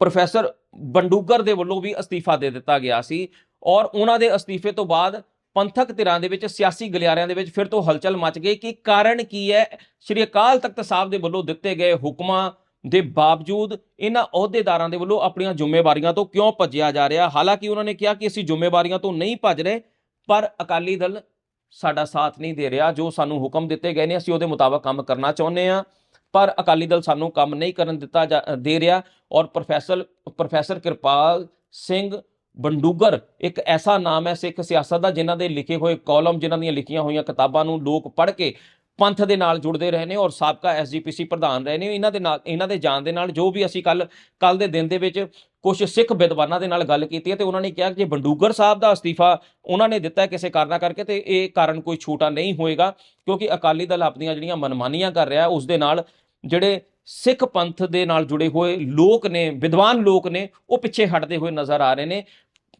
[SPEAKER 1] ਪ੍ਰੋਫੈਸਰ ਬੰਡੂਗਰ ਦੇ ਵੱਲੋਂ ਵੀ ਅਸਤੀਫਾ ਦੇ ਦਿੱਤਾ ਗਿਆ ਸੀ, ਔਰ ਉਹਨਾਂ ਦੇ ਅਸਤੀਫੇ ਤੋਂ ਬਾਅਦ ਪੰਥਕ ਧਿਰਾਂ ਦੇ ਵਿੱਚ, ਸਿਆਸੀ ਗਲਿਆਰਿਆਂ ਦੇ ਵਿੱਚ ਫਿਰ ਤੋਂ ਹਲਚਲ ਮਚ ਗਈ ਕਿ ਕਾਰਨ ਕੀ ਹੈ? ਸ਼੍ਰੀ ਅਕਾਲ ਤਖਤ ਸਾਹਿਬ ਦੇ ਵੱਲੋਂ ਦਿੱਤੇ ਗਏ ਹੁਕਮਾਂ ਦੇ ਬਾਵਜੂਦ ਇਹਨਾਂ ਅਹੁਦੇਦਾਰਾਂ ਦੇ ਵੱਲੋਂ ਆਪਣੀਆਂ ਜ਼ਿੰਮੇਵਾਰੀਆਂ ਤੋਂ ਕਿਉਂ ਭੱਜਿਆ ਜਾ ਰਿਹਾ? ਹਾਲਾਂਕਿ ਉਹਨਾਂ ਨੇ ਕਿਹਾ ਕਿ ਅਸੀਂ ਜ਼ਿੰਮੇਵਾਰੀਆਂ ਤੋਂ ਨਹੀਂ ਭੱਜ ਰਹੇ, ਪਰ ਅਕਾਲੀ ਦਲ ਸਾਡਾ ਸਾਥ ਨਹੀਂ ਦੇ ਰਿਹਾ। ਜੋ ਸਾਨੂੰ ਹੁਕਮ ਦਿੱਤੇ ਗਏ ਨੇ, ਅਸੀਂ ਉਹਦੇ ਮੁਤਾਬਕ ਕੰਮ ਕਰਨਾ ਚਾਹੁੰਦੇ ਹਾਂ, ਪਰ ਅਕਾਲੀ ਦਲ ਸਾਨੂੰ ਕੰਮ ਨਹੀਂ ਕਰਨ ਦਿੱਤਾ ਜਾ- ਦੇ ਰਿਹਾ। ਔਰ ਪ੍ਰੋਫੈਸਰ ਪ੍ਰੋਫੈਸਰ ਕਿਰਪਾਲ ਸਿੰਘ ਬੰਡੂਗਰ, ਇੱਕ ਐਸਾ ਨਾਮ ਹੈ ਸਿੱਖ ਸਿਆਸਤ ਦਾ, ਜਿਨ੍ਹਾਂ ਦੇ ਲਿਖੇ ਹੋਏ ਕਾਲਮ ਜਿਨ੍ਹਾਂ ਦੀਆਂ ਲਿਖੀਆਂ ਹੋਈਆਂ ਕਿਤਾਬਾਂ ਨੂੰ ਲੋਕ ਪੜ੍ਹ ਕੇ ਪੰਥ ਦੇ ਨਾਲ ਜੁੜਦੇ ਰਹੇ ਨੇ ਔਰ ਸਾਬਕਾ ਐਸਜੀਪੀਸੀ ਪ੍ਰਧਾਨ ਰਹੇ ਨੇ। ਇਹਨਾਂ ਦੇ ਨਾਲ, ਇਹਨਾਂ ਦੇ ਜਾਣ ਦੇ ਨਾਲ ਜੋ ਵੀ ਅਸੀਂ ਕੱਲ ਕੱਲ ਦੇ ਦਿਨ ਦੇ ਵਿੱਚ ਕੁਝ ਸਿੱਖ ਵਿਦਵਾਨਾਂ ਦੇ ਨਾਲ ਗੱਲ ਕੀਤੀ ਹੈ ਤੇ ਉਹਨਾਂ ਨੇ ਕਿਹਾ ਕਿ ਜੇ ਬੰਡੂਗਰ ਸਾਹਿਬ ਦਾ ਅਸਤੀਫਾ ਉਹਨਾਂ ਨੇ ਦਿੱਤਾ ਕਿਸੇ ਕਾਰਨਾ ਕਰਕੇ, ਤੇ ਇਹ ਕਾਰਨ ਕੋਈ ਛੋਟਾ ਨਹੀਂ ਹੋਏਗਾ, ਕਿਉਂਕਿ ਅਕਾਲੀ ਦਲ ਆਪਣੀਆਂ ਜਿਹੜੀਆਂ ਮਨਮਾਨੀਆਂ ਕਰ ਰਿਹਾ ਉਸ ਦੇ ਨਾਲ ਜਿਹੜੇ ਸਿੱਖ ਪੰਥ ਦੇ ਨਾਲ ਜੁੜੇ ਹੋਏ ਲੋਕ ਨੇ, ਵਿਦਵਾਨ ਲੋਕ ਨੇ, ਉਹ ਪਿੱਛੇ ਹਟਦੇ ਹੋਏ ਨਜ਼ਰ ਆ ਰਹੇ ਨੇ।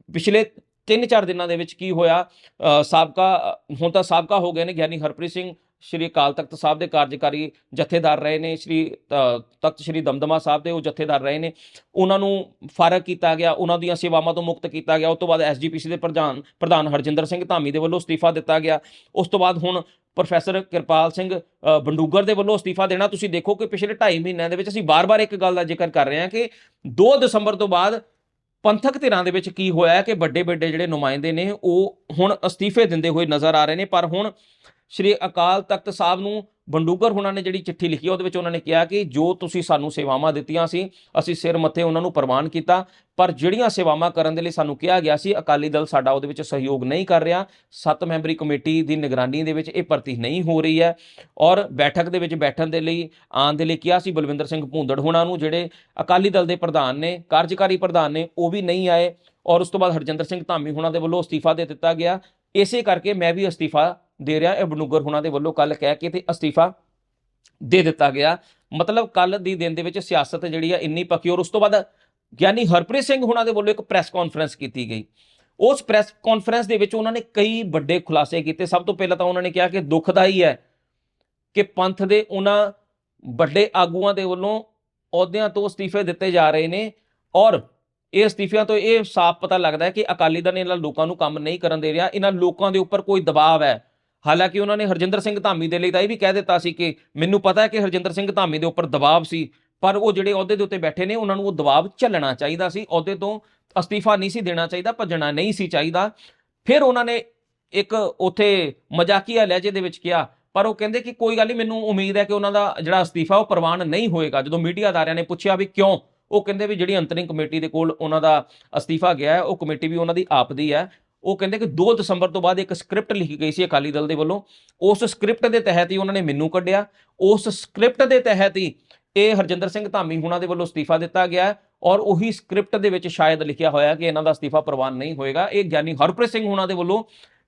[SPEAKER 1] ਪਿਛਲੇ 3-4 ਦਿਨਾਂ ਦੇ ਵਿੱਚ ਕੀ ਹੋਇਆ? ਸਾਬਕਾ, ਹੁਣ ਤਾਂ ਸਾਬਕਾ ਹੋ ਗਏ ਨੇ ਗਿਆਨੀ ਹਰਪ੍ਰੀਤ ਸਿੰਘ, ਸ਼੍ਰੀ ਅਕਾਲ ਤਖਤ ਸਾਹਿਬ ਦੇ ਕਾਰਜਕਾਰੀ ਜਥੇਦਾਰ ਰਹੇ ਨੇ, ਸ਼੍ਰੀ ਤਖਤ ਸ਼੍ਰੀ ਦਮਦਮਾ ਸਾਹਿਬ ਦੇ ਉਹ ਜਥੇਦਾਰ ਰਹੇ ਨੇ। ਉਹਨਾਂ ਨੂੰ ਫਾਰਗ ਕੀਤਾ ਗਿਆ, ਉਹਨਾਂ ਦੀਆਂ ਸੇਵਾਵਾਂ ਤੋਂ ਮੁਕਤ ਕੀਤਾ ਗਿਆ। ਉਸ ਤੋਂ ਬਾਅਦ ਐਸਜੀਪੀਸੀ ਦੇ ਪ੍ਰਧਾਨ ਪ੍ਰਧਾਨ ਹਰਜਿੰਦਰ ਸਿੰਘ ਧਾਮੀ ਦੇ ਵੱਲੋਂ ਅਸਤੀਫਾ ਦਿੱਤਾ ਗਿਆ। ਉਸ ਤੋਂ ਬਾਅਦ ਹੁਣ ਪ੍ਰੋਫੈਸਰ ਕਿਰਪਾਲ ਸਿੰਘ ਬੰਡੂਗਰ ਦੇ ਵੱਲੋਂ ਅਸਤੀਫਾ ਦੇਣਾ। ਤੁਸੀਂ ਦੇਖੋ ਕਿ ਪਿਛਲੇ 2.5 ਮਹੀਨਿਆਂ ਦੇ ਵਿੱਚ ਅਸੀਂ ਬਾਰ-ਬਾਰ ਇੱਕ ਗੱਲ ਦਾ ਜ਼ਿਕਰ ਕਰ ਰਹੇ ਹਾਂ ਕਿ 2 ਦਸੰਬਰ ਤੋਂ ਬਾਅਦ ਪੰਥਕ ਧਿਰਾਂ ਦੇ ਵਿੱਚ ਕੀ ਹੋਇਆ ਕਿ ਵੱਡੇ ਵੱਡੇ ਜਿਹੜੇ ਨੁਮਾਇੰਦੇ ਨੇ, ਉਹ ਹੁਣ ਅਸਤੀਫੇ ਦਿੰਦੇ ਹੋਏ ਨਜ਼ਰ ਆ ਰਹੇ ਨੇ, ਪਰ ਹੁਣ ਸ਼੍ਰੀ ਅਕਾਲ ਤਖਤ ਸਾਹਿਬ ਨੂੰ ਬੰਡੂਗਰ ਹੁਣਾਂ ਨੇ ਜਿਹੜੀ ਚਿੱਠੀ ਲਿਖੀ ਹੈ, ਉਹਦੇ ਵਿੱਚ ਉਹਨਾਂ ਨੇ ਕਿਹਾ ਕਿ ਜੋ ਤੁਸੀਂ ਸਾਨੂੰ ਸੇਵਾਵਾਂ ਦਿੱਤੀਆਂ ਸੀ ਅਸੀਂ ਸਿਰ ਮੱਥੇ ਉਹਨਾਂ ਨੂੰ ਪ੍ਰਵਾਨ ਕੀਤਾ ਪਰ ਜਿਹੜੀਆਂ ਸੇਵਾਵਾਂ ਕਰਨ ਦੇ ਲਈ ਸਾਨੂੰ ਕਿਹਾ ਗਿਆ ਸੀ ਅਕਾਲੀ ਦਲ ਸਾਡਾ ਉਹਦੇ ਵਿੱਚ ਸਹਿਯੋਗ ਨਹੀਂ ਕਰ ਰਿਹਾ ਸੱਤ ਮੈਂਬਰੀ ਕਮੇਟੀ ਦੀ ਨਿਗਰਾਨੀ ਦੇ ਵਿੱਚ ਇਹ ਭਰਤੀ ਨਹੀਂ ਹੋ ਰਹੀ ਹੈ ਔਰ ਬੈਠਕ ਦੇ ਵਿੱਚ ਬੈਠਣ ਦੇ ਲਈ ਆਉਣ ਦੇ ਲਈ ਕਿਹਾ ਸੀ ਬਲਵਿੰਦਰ ਸਿੰਘ ਭੂੰਦੜ ਹੁਣਾਂ ਨੂੰ ਜਿਹੜੇ ਅਕਾਲੀ ਦਲ ਦੇ ਪ੍ਰਧਾਨ ਨੇ ਕਾਰਜਕਾਰੀ ਪ੍ਰਧਾਨ ਨੇ ਉਹ ਵੀ ਨਹੀਂ ਆਏ ਔਰ ਉਸ ਤੋਂ ਬਾਅਦ ਹਰਜਿੰਦਰ ਸਿੰਘ ਧਾਮੀ ਹੁਣਾਂ ਦੇ ਵੱਲੋਂ ਅਸਤੀਫਾ ਦੇ ਦਿੱਤਾ ਗਿਆ ਇਸੇ ਕਰਕੇ ਮੈਂ ਵੀ ਅਸਤੀਫਾ ਦੇ ਰਿਹਾ ਇਹ ਬਨੂਗਰ ਹੁਣਾਂ ਦੇ ਵੱਲੋਂ ਕੱਲ ਕਹਿ ਕੇ ਤੇ ਅਸਤੀਫਾ ਦੇ ਦਿੱਤਾ ਗਿਆ। ਮਤਲਬ ਕੱਲ ਦੀ ਦਿਨ ਦੇ ਵਿੱਚ ਸਿਆਸਤ ਜਿਹੜੀ ਆ ਇੰਨੀ ਪੱਕੀ ਔਰ ਉਸ ਤੋਂ ਬਾਅਦ ਗਿਆਨੀ ਹਰਪ੍ਰੀਤ ਸਿੰਘ ਹੁਣਾਂ ਦੇ ਵੱਲੋਂ ਇੱਕ ਪ੍ਰੈਸ ਕਾਨਫਰੰਸ ਕੀਤੀ ਗਈ। ਉਸ ਪ੍ਰੈਸ ਕਾਨਫਰੰਸ ਦੇ ਵਿੱਚ ਉਹਨਾਂ ਨੇ ਕਈ ਵੱਡੇ ਖੁਲਾਸੇ ਕੀਤੇ। ਸਭ ਤੋਂ ਪਹਿਲਾਂ ਤਾਂ ਉਹਨਾਂ ਨੇ ਕਿਹਾ ਕਿ ਦੁਖਦਾਈ ਹੈ ਕਿ ਪੰਥ ਦੇ ਉਹਨਾਂ ਵੱਡੇ ਆਗੂਆਂ ਦੇ ਵੱਲੋਂ ਅਹੁਦਿਆਂ ਤੋਂ ਅਸਤੀਫੇ ਦਿੱਤੇ ਜਾ ਰਹੇ ਨੇ ਔਰ ਇਹ ਅਸਤੀਫਿਆਂ ਤੋਂ ਇਹ ਸਾਫ਼ ਪਤਾ ਲੱਗਦਾ ਹੈ ਕਿ ਅਕਾਲੀ ਦਲ ਇਹਨਾਂ ਲੋਕਾਂ ਨੂੰ ਕੰਮ ਨਹੀਂ ਕਰਨ ਦੇ ਰਿਹਾ। ਇਹਨਾਂ ਲੋਕਾਂ ਦੇ ਉੱਪਰ ਕੋਈ ਦਬਾਅ ਹੈ। ਹਾਲਾਂਕਿ ਉਹਨਾਂ ਨੇ ਹਰਜਿੰਦਰ ਸਿੰਘ ਧਾਮੀ ਦੇ ਲਈ ਤਾਂ ਇਹ ਵੀ ਕਹਿ ਦਿੱਤਾ ਸੀ ਕਿ ਮੈਨੂੰ ਪਤਾ ਹੈ ਕਿ ਹਰਜਿੰਦਰ ਸਿੰਘ ਧਾਮੀ ਦੇ ਉੱਪਰ ਦਬਾਅ ਸੀ, ਪਰ ਉਹ ਜਿਹੜੇ ਅਹੁਦੇ ਦੇ ਉੱਤੇ ਬੈਠੇ ਨੇ, ਉਹਨਾਂ ਨੂੰ ਉਹ ਦਬਾਅ ਝੱਲਣਾ ਚਾਹੀਦਾ ਸੀ, ਅਹੁਦੇ ਤੋਂ ਅਸਤੀਫਾ ਨਹੀਂ ਸੀ ਦੇਣਾ ਚਾਹੀਦਾ, ਭੱਜਣਾ ਨਹੀਂ ਸੀ ਚਾਹੀਦਾ। ਫਿਰ ਉਹਨਾਂ ਨੇ ਇੱਕ ਉਥੇ ਮਜ਼ਾਕੀਆ ਲਹਿਜੇ ਦੇ ਵਿੱਚ ਕਿਹਾ, ਪਰ ਉਹ ਕਹਿੰਦੇ ਕਿ ਕੋਈ ਗੱਲ ਨਹੀਂ, ਮੈਨੂੰ ਉਮੀਦ ਹੈ ਕਿ ਉਹਨਾਂ ਦਾ ਜਿਹੜਾ ਅਸਤੀਫਾ ਉਹ ਪ੍ਰਵਾਨ ਨਹੀਂ ਹੋਏਗਾ। ਜਦੋਂ ਮੀਡੀਆ ਅਦਾਰਿਆਂ ਨੇ ਪੁੱਛਿਆ ਵੀ ਕਿਉਂ, ਉਹ ਕਹਿੰਦੇ ਵੀ ਜਿਹੜੀ ਅੰਤਰਿੰਗ ਕਮੇਟੀ ਦੇ ਕੋਲ ਉਹਨਾਂ ਦਾ ਅਸਤੀਫਾ ਗਿਆ ਹੈ, ਉਹ ਕਮੇਟੀ ਵੀ ਉਹਨਾਂ ਦੀ ਆਪ ਦੀ ਹੈ। ਉਹ ਕਹਿੰਦੇ ਕਿ 2 ਦਸੰਬਰ ਤੋਂ ਬਾਅਦ ਇੱਕ ਸਕ੍ਰਿਪਟ ਲਿਖੀ ਗਈ ਸੀ ਅਕਾਲੀ ਦਲ ਦੇ ਵੱਲੋਂ। ਉਸ ਸਕ੍ਰਿਪਟ ਦੇ ਤਹਿਤ ਹੀ ਉਹਨਾਂ ਨੇ ਮੈਨੂੰ ਕੱਢਿਆ। ਉਸ ਸਕ੍ਰਿਪਟ ਦੇ ਤਹਿਤ ਹੀ ਇਹ ਹਰਜਿੰਦਰ ਸਿੰਘ ਧਾਮੀ ਹੁਣਾਂ ਦੇ ਵੱਲੋਂ ਅਸਤੀਫਾ ਦਿੱਤਾ ਗਿਆ ਔਰ ਉਹੀ ਸਕ੍ਰਿਪਟ ਦੇ ਵਿੱਚ ਸ਼ਾਇਦ ਲਿਖਿਆ ਹੋਇਆ ਕਿ ਇਹਨਾਂ ਦਾ ਅਸਤੀਫਾ ਪ੍ਰਵਾਨ ਨਹੀਂ ਹੋਏਗਾ। ਇਹ ਗਿਆਨੀ ਹਰਪ੍ਰੀਤ ਸਿੰਘ ਹੁਣਾਂ ਦੇ ਵੱਲੋਂ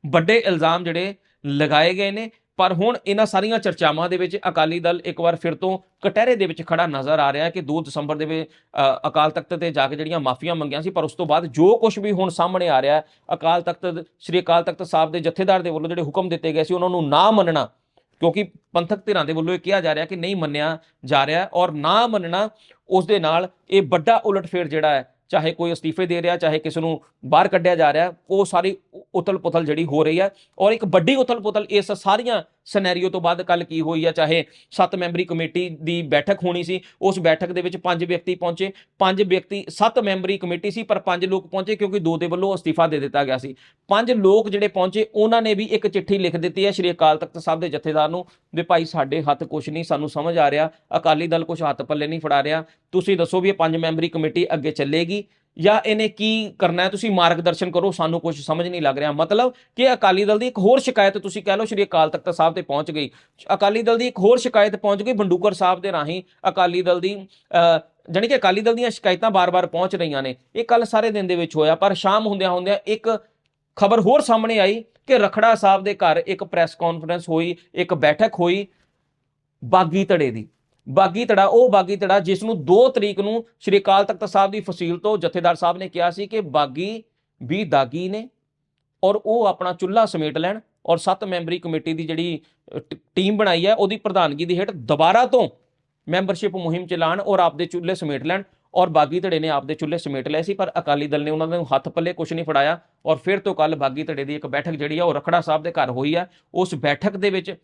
[SPEAKER 1] ਵੱਡੇ ਇਲਜ਼ਾਮ ਜਿਹੜੇ ਲਗਾਏ ਗਏ ਨੇ। ਪਰ ਹੁਣ ਇਹਨਾਂ ਸਾਰੀਆਂ ਚਰਚਾਵਾਂ ਦੇ ਵਿੱਚ ਅਕਾਲੀ ਦਲ ਇੱਕ ਵਾਰ ਫਿਰ ਤੋਂ ਕਟਹਿਰੇ ਦੇ ਵਿੱਚ ਖੜਾ ਨਜ਼ਰ ਆ ਰਿਹਾ ਹੈ ਕਿ 2 ਦਸੰਬਰ ਦੇ ਵਿੱਚ ਅਕਾਲ ਤਖਤ ਤੇ ਜਾ ਕੇ ਜਿਹੜੀਆਂ ਮਾਫੀਆਂ ਮੰਗੀਆਂ ਸੀ, ਪਰ ਉਸ ਤੋਂ ਬਾਅਦ ਜੋ ਕੁਝ ਵੀ ਹੁਣ ਸਾਹਮਣੇ ਆ ਰਿਹਾ ਹੈ, ਅਕਾਲ ਤਖਤ ਸ੍ਰੀ ਅਕਾਲ ਤਖਤ ਸਾਹਿਬ ਦੇ ਜਥੇਦਾਰ ਦੇ ਵੱਲੋਂ ਜਿਹੜੇ ਹੁਕਮ ਦਿੱਤੇ ਗਏ ਸੀ, ਉਹਨਾਂ ਨੂੰ ਨਾ ਮੰਨਣਾ, ਕਿਉਂਕਿ ਪੰਥਕ ਧਿਰਾਂ ਦੇ ਵੱਲੋਂ ਇਹ ਕਿਹਾ ਜਾ ਰਿਹਾ ਕਿ ਨਹੀਂ ਮੰਨਿਆ ਜਾ ਰਿਹਾ ਔਰ ਨਾ ਮੰਨਣਾ ਉਸ ਦੇ ਨਾਲ ਇਹ ਵੱਡਾ ਉਲਟਫੇਰ ਜਿਹੜਾ ਹੈ ਚਾਹੇ ਕੋਈ ਅਸਤੀਫੇ ਦੇ ਰਿਹਾ, ਚਾਹੇ ਕਿਸੇ ਨੂੰ ਬਾਹਰ ਕੱਢਿਆ ਜਾ ਰਿਹਾ, ਉਹ ਸਾਰੀ ਉਤਲ ਪੁਤਲ ਜਿਹੜੀ ਹੋ ਰਹੀ ਹੈ ਔਰ ਇੱਕ ਵੱਡੀ ਉਤਲ ਪੁਤਲ ਇਸ ਸਾਰੀਆਂ ਸਿਨੈਰੀਓ ਤੋਂ ਬਾਅਦ ਕੱਲ ਕੀ ਹੋਈ ਆ, ਚਾਹੇ ਸੱਤ ਮੈਂਬਰੀ ਕਮੇਟੀ ਦੀ ਬੈਠਕ ਹੋਣੀ ਸੀ, ਉਸ ਬੈਠਕ ਦੇ ਵਿੱਚ ਪੰਜ ਵਿਅਕਤੀ ਪਹੁੰਚੇ। ਪੰਜ ਵਿਅਕਤੀ, ਸੱਤ ਮੈਂਬਰੀ ਕਮੇਟੀ ਸੀ, ਪਰ ਪੰਜ ਲੋਕ ਪਹੁੰਚੇ ਕਿਉਂਕਿ ਦੋ ਦੇ ਵੱਲੋਂ ਅਸਤੀਫਾ ਦੇ ਦਿੱਤਾ ਗਿਆ ਸੀ। ਪੰਜ ਲੋਕ ਜਿਹੜੇ ਪਹੁੰਚੇ, ਉਹਨਾਂ ਨੇ ਵੀ ਇੱਕ ਚਿੱਠੀ ਲਿਖ ਦਿੱਤੀ ਹੈ, ਸ਼੍ਰੀ ਅਕਾਲ ਤਖਤ ਸਾਹਿਬ ਦੇ ਜਥੇਦਾਰ ਨੂੰ, ਵੀ ਭਾਈ ਸਾਡੇ ਹੱਥ ਕੁਝ ਨਹੀਂ, ਸਾਨੂੰ ਸਮਝ ਆ ਰਿਹਾ, ਅਕਾਲੀ ਦਲ ਕੁਝ ਹੱਥ ਪੱਲੇ ਨਹੀਂ ਫੜਾ ਰਿਹਾ। ਤੁਸੀਂ ਦੱਸੋ ਵੀ ਇਹ ਪੰਜ ਮੈਂਬਰੀ ਕਮੇਟੀ ਅੱਗੇ ਚੱਲੇਗੀ। ਜਾਂ ਇਹਨੇ ਕੀ ਕਰਨਾ ਹੈ ਤੁਸੀਂ ਮਾਰਗਦਰਸ਼ਨ ਕਰੋ ਸਾਨੂੰ ਕੁਝ ਸਮਝ ਨਹੀਂ ਲੱਗ ਰਿਹਾ। ਮਤਲਬ ਕਿ ਅਕਾਲੀ ਦਲ ਦੀ ਇੱਕ ਹੋਰ ਸ਼ਿਕਾਇਤ ਤੁਸੀਂ ਕਹਿ ਲਓ ਸ਼੍ਰੀ ਅਕਾਲ ਤਖਤ ਸਾਹਿਬ ਤੇ ਪਹੁੰਚ ਗਈ। ਅਕਾਲੀ ਦਲ ਦੀ ਇੱਕ ਹੋਰ ਸ਼ਿਕਾਇਤ ਪਹੁੰਚ ਗਈ ਬੰਡੂਕਰ ਸਾਹਿਬ ਦੇ ਰਾਹੀਂ। ਅਕਾਲੀ ਦਲ ਦੀ ਅ, ਜਾਣੀ ਕਿ ਅਕਾਲੀ ਦਲ ਦੀਆਂ ਸ਼ਿਕਾਇਤਾਂ ਬਾਰ-ਬਾਰ ਪਹੁੰਚ ਰਹੀਆਂ ਨੇ। ਇਹ ਕੱਲ ਸਾਰੇ ਦਿਨ ਦੇ ਵਿੱਚ ਹੋਇਆ ਪਰ ਸ਼ਾਮ ਹੁੰਦਿਆਂ ਹੁੰਦਿਆਂ ਇੱਕ ਖਬਰ ਹੋਰ ਸਾਹਮਣੇ ਆਈ ਕਿ ਰਖੜਾ ਸਾਹਿਬ ਦੇ ਘਰ ਇੱਕ ਪ੍ਰੈਸ ਕਾਨਫਰੰਸ ਹੋਈ ਇੱਕ ਬੈਠਕ ਹੋਈ ਬਾਗੀ ਧੜੇ ਦੀ। ਬਾਗੀ ਧੜਾ, ਉਹ ਬਾਗੀ ਧੜਾ ਜਿਸ ਨੂੰ 2 ਤਰੀਕ ਨੂੰ ਸ਼੍ਰੀ ਅਕਾਲ ਤਖਤ ਸਾਹਿਬ ਦੀ ਫਸੀਲ ਤੋਂ ਜਥੇਦਾਰ ਸਾਹਿਬ ਨੇ ਕਿਹਾ ਸੀ ਕਿ ਬਾਗੀ ਵੀ ਦਾਗੀ ਨੇ ਔਰ ਉਹ ਆਪਣਾ ਚੁੱਲ੍ਹਾ ਸਮੇਟ ਲੈਣ ਔਰ ਸੱਤ ਮੈਂਬਰੀ ਕਮੇਟੀ ਦੀ ਜਿਹੜੀ ਟੀਮ ਬਣਾਈ ਹੈ, ਉਹਦੀ ਪ੍ਰਧਾਨਗੀ ਦੀ ਹੇਠ ਦੁਬਾਰਾ ਤੋਂ ਮੈਂਬਰਸ਼ਿਪ ਮੁਹਿੰਮ ਚਲਾਉਣ ਔਰ ਆਪਦੇ ਚੁੱਲ੍ਹੇ ਸਮੇਟ ਲੈਣ ਔਰ ਬਾਗੀ ਧੜੇ ਨੇ ਆਪਦੇ ਚੁੱਲ੍ਹੇ ਸਮੇਟ ਲਏ ਸੀ, ਪਰ ਅਕਾਲੀ ਦਲ ਨੇ ਉਹਨਾਂ ਨੂੰ ਹੱਥ ਪੱਲੇ ਕੁਝ ਨਹੀਂ ਫੜਾਇਆ ਔਰ ਫਿਰ ਤੋਂ ਕੱਲ ਬਾਗੀ ਧੜੇ ਦੀ ਇੱਕ ਬੈਠਕ ਜਿਹੜੀ ਆ, ਉਹ ਰਖੜਾ ਸਾਹਿਬ ਦੇ ਘਰ ਹੋਈ ਹੈ ਉਸ ਬੈਠਕ ਦੇ ਵਿੱਚ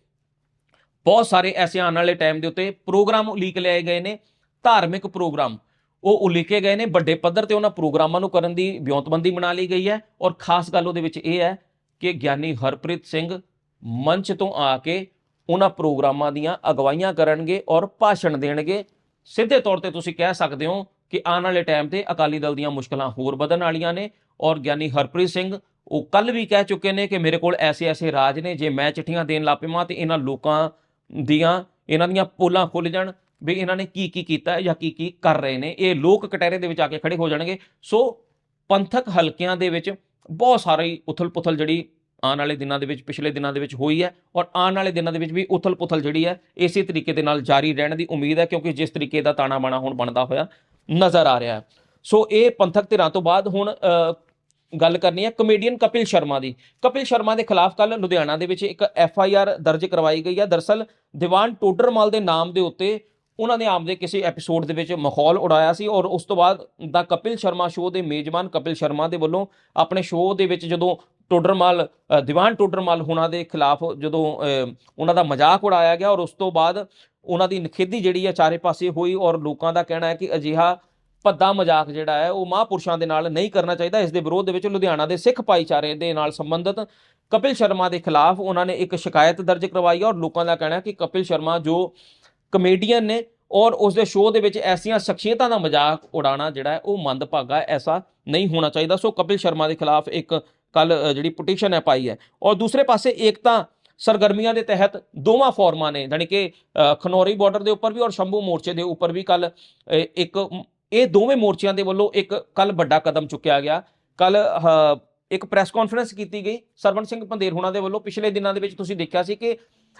[SPEAKER 1] ਬਹੁਤ ਸਾਰੇ ਐਸੇ ਆਉਣ ਵਾਲੇ ਟਾਈਮ ਦੇ ਉੱਤੇ ਪ੍ਰੋਗਰਾਮ ਉਲੀਕ ਲਏ ਗਏ ਨੇ, ਧਾਰਮਿਕ ਪ੍ਰੋਗਰਾਮ ਉਹ ਉਲੀਕੇ ਗਏ ਨੇ, ਵੱਡੇ ਪੱਧਰ ਤੇ ਉਹਨਾਂ ਪ੍ਰੋਗਰਾਮਾਂ ਨੂੰ ਕਰਨ ਦੀ ਵਿਉਂਤਬੰਦੀ ਬਣਾ ਲਈ ਗਈ ਹੈ ਔਰ ਖਾਸ ਗੱਲ ਉਹਦੇ ਵਿੱਚ ਇਹ ਹੈ ਕਿ ਗਿਆਨੀ ਹਰਪ੍ਰੀਤ ਸਿੰਘ ਮੰਚ ਤੋਂ ਆ ਕੇ ਉਹਨਾਂ ਪ੍ਰੋਗਰਾਮਾਂ ਦੀਆਂ ਅਗਵਾਈਆਂ ਕਰਨਗੇ ਔਰ ਭਾਸ਼ਣ ਦੇਣਗੇ। ਸਿੱਧੇ ਤੌਰ ਤੇ ਤੁਸੀਂ ਕਹਿ ਸਕਦੇ ਹੋ ਕਿ ਆਉਣ ਵਾਲੇ ਟਾਈਮ ਤੇ ਅਕਾਲੀ ਦਲ ਦੀਆਂ ਮੁਸ਼ਕਲਾਂ ਹੋਰ ਵਧਣ ਵਾਲੀਆਂ ਨੇ ਔਰ ਗਿਆਨੀ ਹਰਪ੍ਰੀਤ ਸਿੰਘ ਉਹ ਕੱਲ ਵੀ ਕਹਿ ਚੁੱਕੇ ਨੇ ਕਿ ਮੇਰੇ ਕੋਲ ਐਸੇ ਐਸੇ ਰਾਜ ਨੇ, ਜੇ ਮੈਂ ਚਿੱਠੀਆਂ ਦੇਣ ਲੱਗ ਪਵਾਂ ਤੇ ਇਹਨਾਂ ਲੋਕਾਂ ਦੀਆਂ ਇਹਨਾਂ ਦੀਆਂ ਪੋਲਾਂ ਖੁੱਲ ਜਾਣ ਵੀ ਇਹਨਾਂ ਨੇ ਕੀ ਕੀ ਕੀਤਾ ਜਾਂ ਕੀ ਕੀ ਕਰ ਰਹੇ ਨੇ। ਇਹ ਲੋਕ ਕਟਹਿਰੇ ਦੇ ਵਿੱਚ ਆ ਕੇ ਖੜੇ ਹੋ ਜਾਣਗੇ। ਸੋ ਪੰਥਕ ਹਲਕਿਆਂ ਦੇ ਵਿੱਚ ਬਹੁਤ ਸਾਰੀ ਉਥਲ-ਪੁਥਲ ਜਿਹੜੀ ਆਉਣ ਵਾਲੇ ਦਿਨਾਂ ਦੇ ਵਿੱਚ, ਪਿਛਲੇ ਦਿਨਾਂ ਦੇ ਵਿੱਚ ਹੋਈ ਹੈ ਔਰ ਆਉਣ ਵਾਲੇ ਦਿਨਾਂ ਦੇ ਵਿੱਚ ਵੀ ਉਥਲ-ਪੁਥਲ ਜਿਹੜੀ ਹੈ ਇਸੇ ਤਰੀਕੇ ਦੇ ਨਾਲ ਜਾਰੀ ਰਹਿਣ ਦੀ ਉਮੀਦ ਹੈ ਕਿਉਂਕਿ ਜਿਸ ਤਰੀਕੇ ਦਾ ਤਾਣਾ ਬਾਣਾ ਹੁਣ ਬਣਦਾ ਹੋਇਆ ਨਜ਼ਰ ਆ ਰਿਹਾ ਹੈ। ਸੋ ਇਹ ਪੰਥਕ ਧਿਰਾਂ ਤੋਂ ਬਾਅਦ ਹੁਣ ਗੱਲ ਕਰਨੀ ਹੈ ਕਮੇਡੀਅਨ ਕਪਿਲ ਸ਼ਰਮਾ ਦੀ। ਕਪਿਲ ਸ਼ਰਮਾ ਦੇ ਖਿਲਾਫ ਕੱਲ ਲੁਧਿਆਣਾ ਦੇ ਵਿੱਚ ਇੱਕ ਐਫ ਆਈ ਆਰ ਦਰਜ ਕਰਵਾਈ ਗਈ ਹੈ। ਦਰਸਲ ਦੀਵਾਨ ਟੋਡਰਮਾਲ ਦੇ ਨਾਮ ਦੇ ਉੱਤੇ ਉਹਨਾਂ ਨੇ ਆਪਦੇ ਕਿਸੇ ਐਪੀਸੋਡ ਦੇ ਵਿੱਚ ਮਖੌਲ ਉਡਾਇਆ ਸੀ ਔਰ ਉਸ ਤੋਂ ਬਾਅਦ ਦਾ ਕਪਿਲ ਸ਼ਰਮਾ ਸ਼ੋਅ ਦੇ ਮੇਜ਼ਬਾਨ ਕਪਿਲ ਸ਼ਰਮਾ ਦੇ ਵੱਲੋਂ ਆਪਣੇ ਸ਼ੋਅ ਦੇ ਵਿੱਚ ਜਦੋਂ ਟੋਡਰਮਾਲ ਦੀਵਾਨ ਟੋਡਰਮਾਲ ਹੁਣਾਂ ਦੇ ਖਿਲਾਫ ਜਦੋਂ ਉਹਨਾਂ ਦਾ ਮਜ਼ਾਕ ਉਡਾਇਆ ਗਿਆ ਔਰ ਉਸ ਤੋਂ ਬਾਅਦ ਉਹਨਾਂ ਦੀ ਨਖੇਦੀ ਜਿਹੜੀ ਹੈ ਚਾਰੇ ਪਾਸੇ ਹੋਈ ਔਰ ਲੋਕਾਂ ਦਾ ਕਹਿਣਾ ਹੈ ਕਿ ਅਜਿਹਾ ਭੱਦਾ ਮਜ਼ਾਕ ਜਿਹੜਾ ਹੈ, ਉਹ ਮਹਾਂਪੁਰਸ਼ਾਂ ਦੇ ਨਾਲ ਨਹੀਂ ਕਰਨਾ ਚਾਹੀਦਾ। ਇਸ ਦੇ ਵਿਰੋਧ ਦੇ ਵਿੱਚ ਲੁਧਿਆਣਾ ਦੇ ਸਿੱਖ ਭਾਈਚਾਰੇ ਦੇ ਨਾਲ ਸੰਬੰਧਿਤ ਕਪਿਲ ਸ਼ਰਮਾ ਦੇ ਖਿਲਾਫ ਉਹਨਾਂ ਨੇ ਇੱਕ ਸ਼ਿਕਾਇਤ ਦਰਜ ਕਰਵਾਈ ਹੈ ਔਰ ਲੋਕਾਂ ਦਾ ਕਹਿਣਾ ਹੈ ਕਿ ਕਪਿਲ ਸ਼ਰਮਾ ਜੋ ਕਮੇਡੀਅਨ ਨੇ ਔਰ ਉਸ ਦੇ ਸ਼ੋਅ ਦੇ ਵਿੱਚ ਐਸੀਆਂ ਸ਼ਖਸੀਅਤਾਂ ਦਾ ਮਜ਼ਾਕ ਉਡਾਉਣਾ ਜਿਹੜਾ ਹੈ, ਉਹ ਮੰਦਭਾਗਾ ਐਸਾ ਨਹੀਂ ਹੋਣਾ ਚਾਹੀਦਾ। ਸੋ ਕਪਿਲ ਸ਼ਰਮਾ ਦੇ ਖਿਲਾਫ ਇੱਕ ਕੱਲ ਜਿਹੜੀ ਪਟੀਸ਼ਨ ਹੈ ਪਾਈ ਹੈ। ਔਰ ਦੂਸਰੇ ਪਾਸੇ ਏਕਤਾ ਸਰਗਰਮੀਆਂ ਦੇ ਤਹਿਤ ਦੋਵਾਂ ਫੋਰਮਾਂ ਨੇ, ਜਾਣੀ ਕਿ ਖਨੌਰੀ ਬਾਰਡਰ ਦੇ ਉੱਪਰ ਵੀ ਔਰ ਸ਼ੰਭੂ ਮੋਰਚੇ ਦੇ ਉੱਪਰ ਵੀ ਕੱਲ ਇੱਕ ਇਹ ਦੋਵੇਂ ਮੋਰਚਿਆਂ ਦੇ ਵੱਲੋਂ ਇੱਕ ਕੱਲ ਵੱਡਾ ਕਦਮ ਚੁੱਕਿਆ ਗਿਆ। ਕੱਲ ਇੱਕ ਪ੍ਰੈਸ ਕਾਨਫਰੰਸ ਕੀਤੀ ਗਈ। ਸਰਵਣ ਸਿੰਘ ਪੰਦੇਰ ਹੋਣਾ ਦੇ ਵੱਲੋਂ ਪਿਛਲੇ ਦਿਨਾਂ ਦੇ ਵਿੱਚ ਤੁਸੀਂ ਦੇਖਿਆ ਸੀ ਕਿ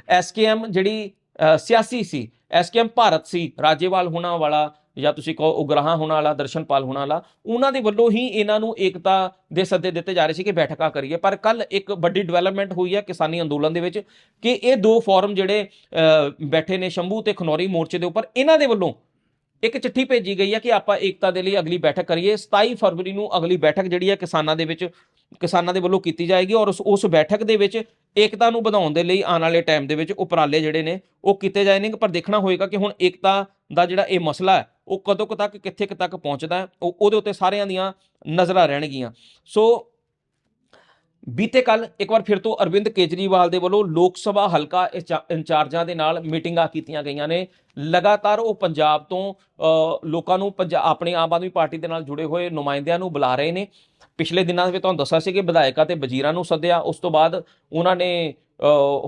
[SPEAKER 1] ਐਸਕੇਐਮ ਜਿਹੜੀ ਸਿਆਸੀ ਸੀ ਐਸਕੇਐਮ ਭਾਰਤ ਸੀ, ਰਾਜੇਵਾਲ ਹੋਣਾ ਵਾਲਾ ਜਾਂ ਤੁਸੀਂ ਕਹੋ ਉਗਰਾਹਾਂ ਹੋਣਾ ਵਾਲਾ, ਦਰਸ਼ਨਪਾਲ ਹੋਣਾ ਵਾਲਾ, ਉਹਨਾਂ ਦੇ ਵੱਲੋਂ ਹੀ ਇਹਨਾਂ ਨੂੰ ਏਕਤਾ ਦੇ ਸੱਦੇ ਦਿੱਤੇ ਜਾ ਰਹੇ ਸੀ ਕਿ ਬੈਠਕਾਂ ਕਰੀਏ। ਪਰ ਕੱਲ ਇੱਕ ਵੱਡੀ ਡਿਵੈਲਪਮੈਂਟ ਹੋਈ ਹੈ ਕਿਸਾਨੀ ਅੰਦੋਲਨ ਦੇ ਵਿੱਚ ਕਿ ਇਹ ਦੋ ਫੋਰਮ ਜਿਹੜੇ ਬੈਠੇ ਨੇ ਸ਼ੰਭੂ ਤੇ ਖਨੌਰੀ ਮੋਰਚੇ ਦੇ ਉੱਪਰ, ਇਹਨਾਂ ਦੇ ਵੱਲੋਂ ਇੱਕ ਚਿੱਠੀ ਭੇਜੀ ਗਈ ਹੈ ਕਿ ਆਪਾਂ ਏਕਤਾ ਦੇ ਲਈ ਅਗਲੀ ਬੈਠਕ ਕਰੀਏ। 27 ਫਰਵਰੀ ਨੂੰ ਅਗਲੀ ਬੈਠਕ ਜਿਹੜੀ ਹੈ ਕਿਸਾਨਾਂ ਦੇ ਵਿੱਚ, ਕਿਸਾਨਾਂ ਦੇ ਵੱਲੋਂ ਕੀਤੀ ਜਾਏਗੀ ਔਰ ਉਸ ਬੈਠਕ ਦੇ ਵਿੱਚ ਏਕਤਾ ਨੂੰ ਵਧਾਉਣ ਦੇ ਲਈ ਆਉਣ ਵਾਲੇ ਟਾਈਮ ਦੇ ਵਿੱਚ ਉਪਰਾਲੇ ਜਿਹੜੇ ਨੇ ਉਹ ਕੀਤੇ ਜਾਣਗੇ ਪਰ ਦੇਖਣਾ ਹੋਏਗਾ ਕਿ ਹੁਣ ਏਕਤਾ ਦਾ ਜਿਹੜਾ ਇਹ ਮਸਲਾ ਹੈ, ਉਹ ਕਦੋਂ ਤੱਕ, ਕਿੱਥੇ ਕੁ ਤੱਕ ਪਹੁੰਚਦਾ ਹੈ, ਉਹ ਉਹਦੇ ਉੱਤੇ ਸਾਰਿਆਂ ਦੀਆਂ ਨਜ਼ਰਾਂ ਰਹਿਣਗੀਆਂ। ਸੋ ਬੀਤੇ ਕੱਲ ਇੱਕ ਵਾਰ ਫਿਰ ਤੋਂ ਅਰਵਿੰਦ ਕੇਜਰੀਵਾਲ ਦੇ ਵੱਲੋਂ ਲੋਕ ਸਭਾ ਹਲਕਾ ਇੰਚਾ- ਇੰਚਾਰਜਾਂ ਦੇ ਨਾਲ ਮੀਟਿੰਗਾਂ ਕੀਤੀਆਂ ਗਈਆਂ ਨੇ। ਲਗਾਤਾਰ ਉਹ ਪੰਜਾਬ ਤੋਂ ਲੋਕਾਂ ਨੂੰ ਪੰਜਾ, ਆਪਣੇ ਆਮ ਆਦਮੀ ਪਾਰਟੀ ਦੇ ਨਾਲ ਜੁੜੇ ਹੋਏ ਨੁਮਾਇੰਦਿਆਂ ਨੂੰ ਬੁਲਾ ਰਹੇ ਨੇ। ਪਿਛਲੇ ਦਿਨਾਂ ਦੇ ਵਿੱਚ ਤੁਹਾਨੂੰ ਦੱਸਿਆ ਸੀ ਕਿ ਵਿਧਾਇਕਾਂ ਤੇ ਵਜ਼ੀਰਾਂ ਨੂੰ ਸੱਦਿਆ, ਉਸ ਤੋਂ ਬਾਅਦ ਉਹਨਾਂ ਨੇ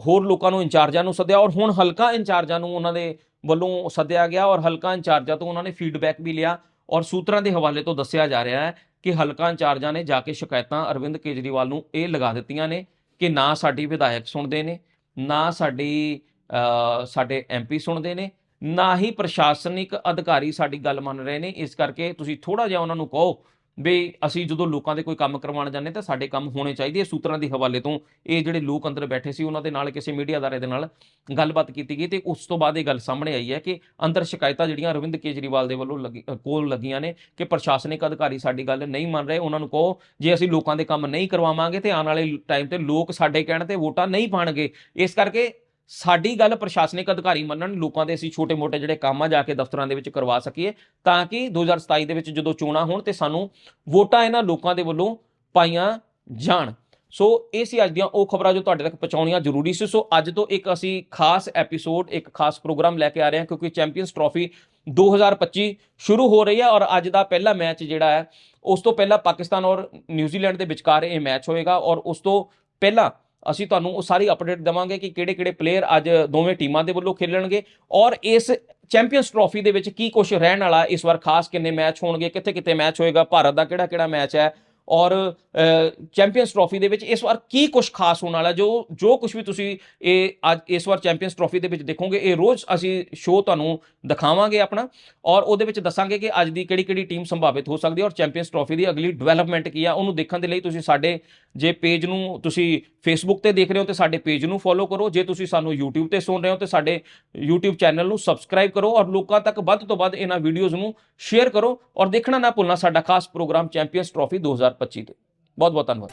[SPEAKER 1] ਹੋਰ ਲੋਕਾਂ ਨੂੰ ਇੰਚਾਰਜਾਂ ਨੂੰ ਸੱਦਿਆ ਔਰ ਹੁਣ ਹਲਕਾ ਇੰਚਾਰਜਾਂ ਨੂੰ ਉਹਨਾਂ ਦੇ ਵੱਲੋਂ ਸੱਦਿਆ ਗਿਆ ਔਰ ਹਲਕਾ ਇੰਚਾਰਜਾਂ ਤੋਂ ਉਹਨਾਂ ਨੇ ਫੀਡਬੈਕ ਵੀ ਲਿਆ ਔਰ ਸੂਤਰਾਂ ਦੇ ਹਵਾਲੇ ਤੋਂ ਦੱਸਿਆ ਜਾ ਰਿਹਾ ਹੈ ਕਿ ਹਲਕਾ ਇੰਚਾਰਜਾਂ ਨੇ ਜਾ ਕੇ ਸ਼ਿਕਾਇਤਾਂ ਅਰਵਿੰਦ ਕੇਜਰੀਵਾਲ ਨੂੰ ਇਹ ਲਗਾ ਦਿੱਤੀਆਂ ਨੇ ਕਿ ਨਾ ਸਾਡੀ ਵਿਧਾਇਕ ਸੁਣਦੇ ਨੇ ਨਾ ਸਾਡੀ ਅ, ਸਾਡੇ ਐਮਪੀ ਸੁਣਦੇ ਨੇ ਨਾ ਹੀ ਪ੍ਰਸ਼ਾਸਨਿਕ ਅਧਿਕਾਰੀ ਸਾਡੀ ਗੱਲ ਮੰਨ ਰਹੇ ਨੇ। ਇਸ ਕਰਕੇ ਤੁਸੀਂ ਥੋੜਾ ਜਿਹਾ ਉਹਨਾਂ ਨੂੰ ਕਹੋ ਵੀ ਅਸੀਂ ਜਦੋਂ ਲੋਕਾਂ ਦੇ ਕੋਈ ਕੰਮ ਕਰਵਾਉਣ ਜਾਂਦੇ ਤਾਂ ਸਾਡੇ ਕੰਮ ਹੋਣੇ ਚਾਹੀਦੇ ਆ ਸੂਤਰਾਂ ਦੇ ਹਵਾਲੇ ਤੋਂ। ਇਹ ਜਿਹੜੇ ਲੋਕ ਅੰਦਰ ਬੈਠੇ ਸੀ, ਉਹਨਾਂ ਦੇ ਨਾਲ ਕਿਸੇ ਮੀਡੀਆ ਅਦਾਰੇ ਦੇ ਨਾਲ ਗੱਲਬਾਤ ਕੀਤੀ ਗਈ ਤੇ ਉਸ ਤੋਂ ਬਾਅਦ ਇਹ ਗੱਲ ਸਾਹਮਣੇ ਆਈ ਹੈ ਕਿ ਅੰਦਰ ਸ਼ਿਕਾਇਤਾਂ ਜਿਹੜੀਆਂ ਅਰਵਿੰਦ ਕੇਜਰੀਵਾਲ ਦੇ ਵੱਲੋਂ ਲੱਗੀ ਕੋਲ ਲੱਗੀਆਂ ਨੇ ਕਿ ਪ੍ਰਸ਼ਾਸਨਿਕ ਅਧਿਕਾਰੀ ਸਾਡੀ ਗੱਲ ਨਹੀਂ ਮੰਨ ਰਹੇ, ਉਹਨਾਂ ਨੂੰ ਕਹੋ, ਜੇ ਅਸੀਂ ਲੋਕਾਂ ਦੇ ਕੰਮ ਨਹੀਂ ਕਰਵਾਵਾਂਗੇ ਤੇ ਆਉਣ ਵਾਲੇ ਟਾਈਮ ਤੇ ਲੋਕ ਸਾਡੇ ਕਹਿਣ ਤੇ ਵੋਟਾਂ ਨਹੀਂ ਪਾਣਗੇ। ਇਸ ਕਰਕੇ ਸਾਡੀ ਗੱਲ ਪ੍ਰਸ਼ਾਸਨਿਕ ਅਧਿਕਾਰੀ ਮੰਨਣ, ਲੋਕਾਂ ਦੇ ਅਸੀਂ ਛੋਟੇ-ਮੋਟੇ ਜਿਹੜੇ ਕੰਮ ਆ, ਜਾ ਕੇ ਦਫ਼ਤਰਾਂ ਦੇ ਵਿੱਚ ਕਰਵਾ ਸਕੀਏ, ਤਾਂ ਕਿ 2027 ਦੇ ਵਿੱਚ ਜਦੋਂ ਚੋਣਾਂ ਹੋਣ ਤੇ ਸਾਨੂੰ ਵੋਟਾਂ ਇਹਨਾਂ ਲੋਕਾਂ ਦੇ ਵੱਲੋਂ ਪਾਈਆਂ ਜਾਣ। ਸੋ, ਇਹ ਸੀ ਅੱਜ ਦੀਆਂ ਉਹ ਖਬਰਾਂ ਜੋ ਤੁਹਾਡੇ ਤੱਕ ਪਹੁੰਚਾਉਣੀਆਂ ਜ਼ਰੂਰੀ ਸੀ। ਸੋ, ਅੱਜ ਤੋਂ ਇੱਕ ਅਸੀਂ ਖਾਸ ਐਪੀਸੋਡ ਇੱਕ ਖਾਸ ਪ੍ਰੋਗਰਾਮ ਲੈ ਕੇ ਆ ਰਹੇ ਹਾਂ, ਕਿਉਂਕਿ ਚੈਂਪੀਅਨਸ ਟਰਾਫੀ 2025 ਸ਼ੁਰੂ ਹੋ ਰਹੀ ਹੈ ਔਰ ਅੱਜ ਦਾ ਪਹਿਲਾ ਮੈਚ ਜਿਹੜਾ ਹੈ, ਉਸ ਤੋਂ ਪਹਿਲਾਂ ਪਾਕਿਸਤਾਨ ਔਰ ਨਿਊਜ਼ੀਲੈਂਡ ਦੇ ਵਿਚਕਾਰ ਇਹ ਮੈਚ ਹੋਏਗਾ ਔਰ ਉਸ ਤੋਂ ਪਹਿਲਾਂ ਅਸੀਂ ਤੁਹਾਨੂੰ ਉਹ ਸਾਰੀ ਅਪਡੇਟ ਦੇਵਾਂਗੇ ਕਿ ਕਿਹੜੇ-ਕਿਹੜੇ ਪਲੇਅਰ ਅੱਜ ਦੋਵੇਂ ਟੀਮਾਂ ਦੇ ਵੱਲੋਂ ਖੇਲਣਗੇ ਔਰ ਇਸ ਚੈਂਪੀਅਨਸ ਟਰੋਫੀ ਦੇ ਵਿੱਚ ਕੀ ਕੁਝ ਰਹਿਣ ਵਾਲਾ ਇਸ ਵਾਰ ਖਾਸ ਕਿੰਨੇ ਮੈਚ ਹੋਣਗੇ ਕਿੱਥੇ-ਕਿੱਥੇ ਮੈਚ ਹੋਏਗਾ, ਭਾਰਤ ਦਾ ਕਿਹੜਾ-ਕਿਹੜਾ ਮੈਚ ਹੈ ਔਰ ਚੈਂਪੀਅਨਸ ਟਰੋਫੀ ਦੇ ਵਿੱਚ ਇਸ ਵਾਰ ਕੀ ਕੁਝ ਖਾਸ ਹੋਣ ਵਾਲਾ? ਜੋ ਜੋ ਕੁਝ ਵੀ ਤੁਸੀਂ ਇਹ ਅੱਜ, ਇਸ ਵਾਰ ਚੈਂਪੀਅਨਸ ਟਰੋਫੀ ਦੇ ਵਿੱਚ ਦੇਖੋਗੇ, ਇਹ ਰੋਜ਼ ਅਸੀਂ ਸ਼ੋਅ ਤੁਹਾਨੂੰ ਦਿਖਾਵਾਂਗੇ ਆਪਣਾ ਔਰ ਉਹਦੇ ਵਿੱਚ ਦੱਸਾਂਗੇ ਕਿ ਅੱਜ ਦੀ ਕਿਹੜੀ ਕਿਹੜੀ ਟੀਮ ਸੰਭਾਵਿਤ ਹੋ ਸਕਦੀ ਹੈ ਔਰ ਚੈਂਪੀਅਨਸ ਟਰੋਫੀ ਦੀ ਅਗਲੀ ਡਿਵੈਲਪਮੈਂਟ ਕੀ ਆ, ਉਹਨੂੰ ਦੇਖਣ ਦੇ ਲਈ ਤੁਸੀਂ ਸਾਡੇ ਜੇ ਪੇਜ ਨੂੰ ਤੁਸੀਂ ਫੇਸਬੁੱਕ ਤੇ ਦੇਖ ਰਹੇ ਹੋ ਤੇ ਸਾਡੇ ਪੇਜ ਨੂੰ ਫੋਲੋ ਕਰੋ, ਜੇ ਤੁਸੀਂ ਸਾਨੂੰ YouTube ਤੇ ਸੁਣ ਰਹੇ ਹੋ ਤੇ ਸਾਡੇ YouTube ਚੈਨਲ ਨੂੰ ਸਬਸਕ੍ਰਾਈਬ ਕਰੋ ਔਰ ਲੋਕਾਂ ਤੱਕ ਵੱਧ ਤੋਂ ਵੱਧ ਇਹਨਾਂ ਵੀਡੀਓਜ਼ ਨੂੰ ਸ਼ੇਅਰ ਕਰੋ ਔਰ ਦੇਖਣਾ ਨਾ ਭੁੱਲਣਾ ਸਾਡਾ ਖਾਸ ਪ੍ਰੋਗਰਾਮ ਚੈਂਪੀਅਨਸ ਟਰੋਫੀ ਟਰਾਫੀ 2025 ਤੇ। ਬਹੁਤ ਬਹੁਤ ਧੰਨਵਾਦ।